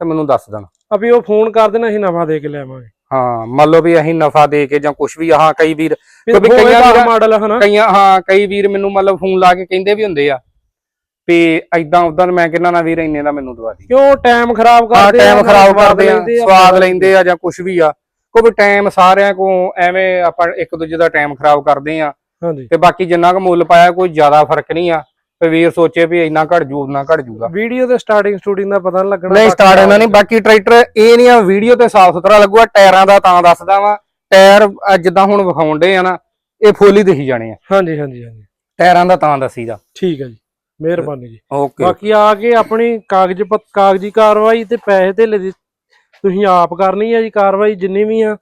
ਤੇ ਮੈਨੂੰ ਦੱਸ ਦੇਣਾ। ਅਭੀ ਉਹ ਫੋਨ ਕਰ ਦੇਣਾ ਅਸੀਂ ਨਫਾ ਦੇ ਕੇ ਲਿਆਵਾਂਗੇ। ਹਾਂ ਮੰਨ ਲਓ ਵੀ ਅਸੀਂ ਨਫਾ ਦੇ ਕੇ ਜਾਂ ਕੁਝ ਵੀ ਹਾਂ ਕਈ ਵੀਰ ਕਿਉਂਕਿ ਕਈਆਂ ਵੀਰਾਂ- ਮਾਡਲ ਹਨਾ। ਕਈਆਂ ਹਾਂ ਕਈ ਵੀਰ ਮੈਨੂੰ ਮਤਲਬ ਫੋਨ ਲਾ ਕੇ ਕਹਿੰਦੇ ਵੀ ਹੁੰਦੇ ਆ ਵੀ ਐਦਾਂ ਉਦਾਂ ਮੈਂ ਕਹਿੰਦਾ ਨਾ ਵੀਰ ਇੰਨੇ ਦਾ ਮੈਨੂੰ ਦਵਾ ਦੀ। ਕਿਉਂ? ਟਾਈਮ ਖਰਾਬ ਕਰਦੇ ਟਾਈਮ ਖਰਾਬ ਕਰਦੇ ਆ ਸਵਾਦ ਲੈਂਦੇ ਆ ਜਾਂ ਕੁਝ ਵੀ ਆ। ਕੋਈ ਟਾਈਮ ਸਾਰਿਆਂ ਕੋ ਐਵੇਂ ਆਪਾਂ ਇੱਕ ਦੂਜੇ ਦਾ ਟਾਈਮ ਖਰਾਬ ਕਰਦੇ ਆ। ਹਾਂਜੀ। ਤੇ ਬਾਕੀ ਜਿੰਨਾ ਕੁ ਮੁੱਲ ਪਾਇਆ ਕੋਈ ਜ਼ਿਆਦਾ ਫ਼ਰਕ ਨਹੀਂ ਆ। ਤੇ ਵੀਰ ਸੋਚੇ ਵੀ ਇੰਨਾ ਘਟ ਜੂ ਉਨਾ ਘਟ ਜੂਗਾ। ਵੀਡੀਓ ਤੇ ਸਟਾਰਟਿੰਗ ਸਟੂਡਿੰਗ ਦਾ ਪਤਾ ਨਹੀਂ ਲੱਗਣਾ ਨਹੀਂ ਸਟਾਰਟ ਇਹਨਾਂ ਨਹੀਂ ਬਾਕੀ ਟਰੈਕਟਰ ਇਹ ਨਹੀਂ ਆ ਵੀਡੀਓ ਤੇ ਸਾਫ਼ ਸੁਥਰਾ ਲੱਗੂਗਾ ਟਾਇਰਾਂ ਦਾ ਤਾਂ ਦੱਸਦਾ ਵਾਂ। ਟਾਇਰ ਜਿੱਦਾਂ ਹੁਣ ਵਿਖਾਉਂਦੇ ਆ ਨਾ ਇਹ ਫੁੱਲ ਦਿਖੀ ਜਾਣੇ ਆ। ਹਾਂਜੀ ਹਾਂਜੀ ਹਾਂਜੀ। ਟਾਇਰਾਂ ਦਾ ਤਾਂ ਦੱਸੀਦਾ। ਠੀਕ ਹੈ ਜੀ ਮਿਹਰਬਾਨੀ ਜੀ। ਓਕੇ। ਬਾਕੀ ਆ ਕੇ ਆਪਣੀ ਕਾਗਜ਼ ਪੱਤ ਕਾਗਜ਼ੀ ਕਾਰਵਾਈ ਤੇ ਪੈਸੇ ਧੇਲੇ ਦੀ ਤੁਸੀਂ ਆਪ ਕਰਨੀ ਹੈ ਜੀ ਕਾਰਵਾਈ ਜਿੰਨੀ ਵੀ ਆ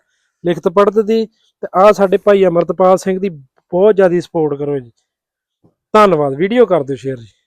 ਲਿਖਤ ਪੜਤ ਦੀ ਤੇ ਆ ਸਾਡੇ ਭਾਈ ਅਮਰਤਪਾਲ ਸਿੰਘ ਦੀ ਬਹੁਤ ਜ਼ਿਆਦਾ ਸਪੋਰਟ ਕਰੋ ਜੀ। ਧੰਨਵਾਦ ਵੀਡੀਓ ਕਰ ਦਿਓ ਸ਼ੇਅਰ ਜੀ।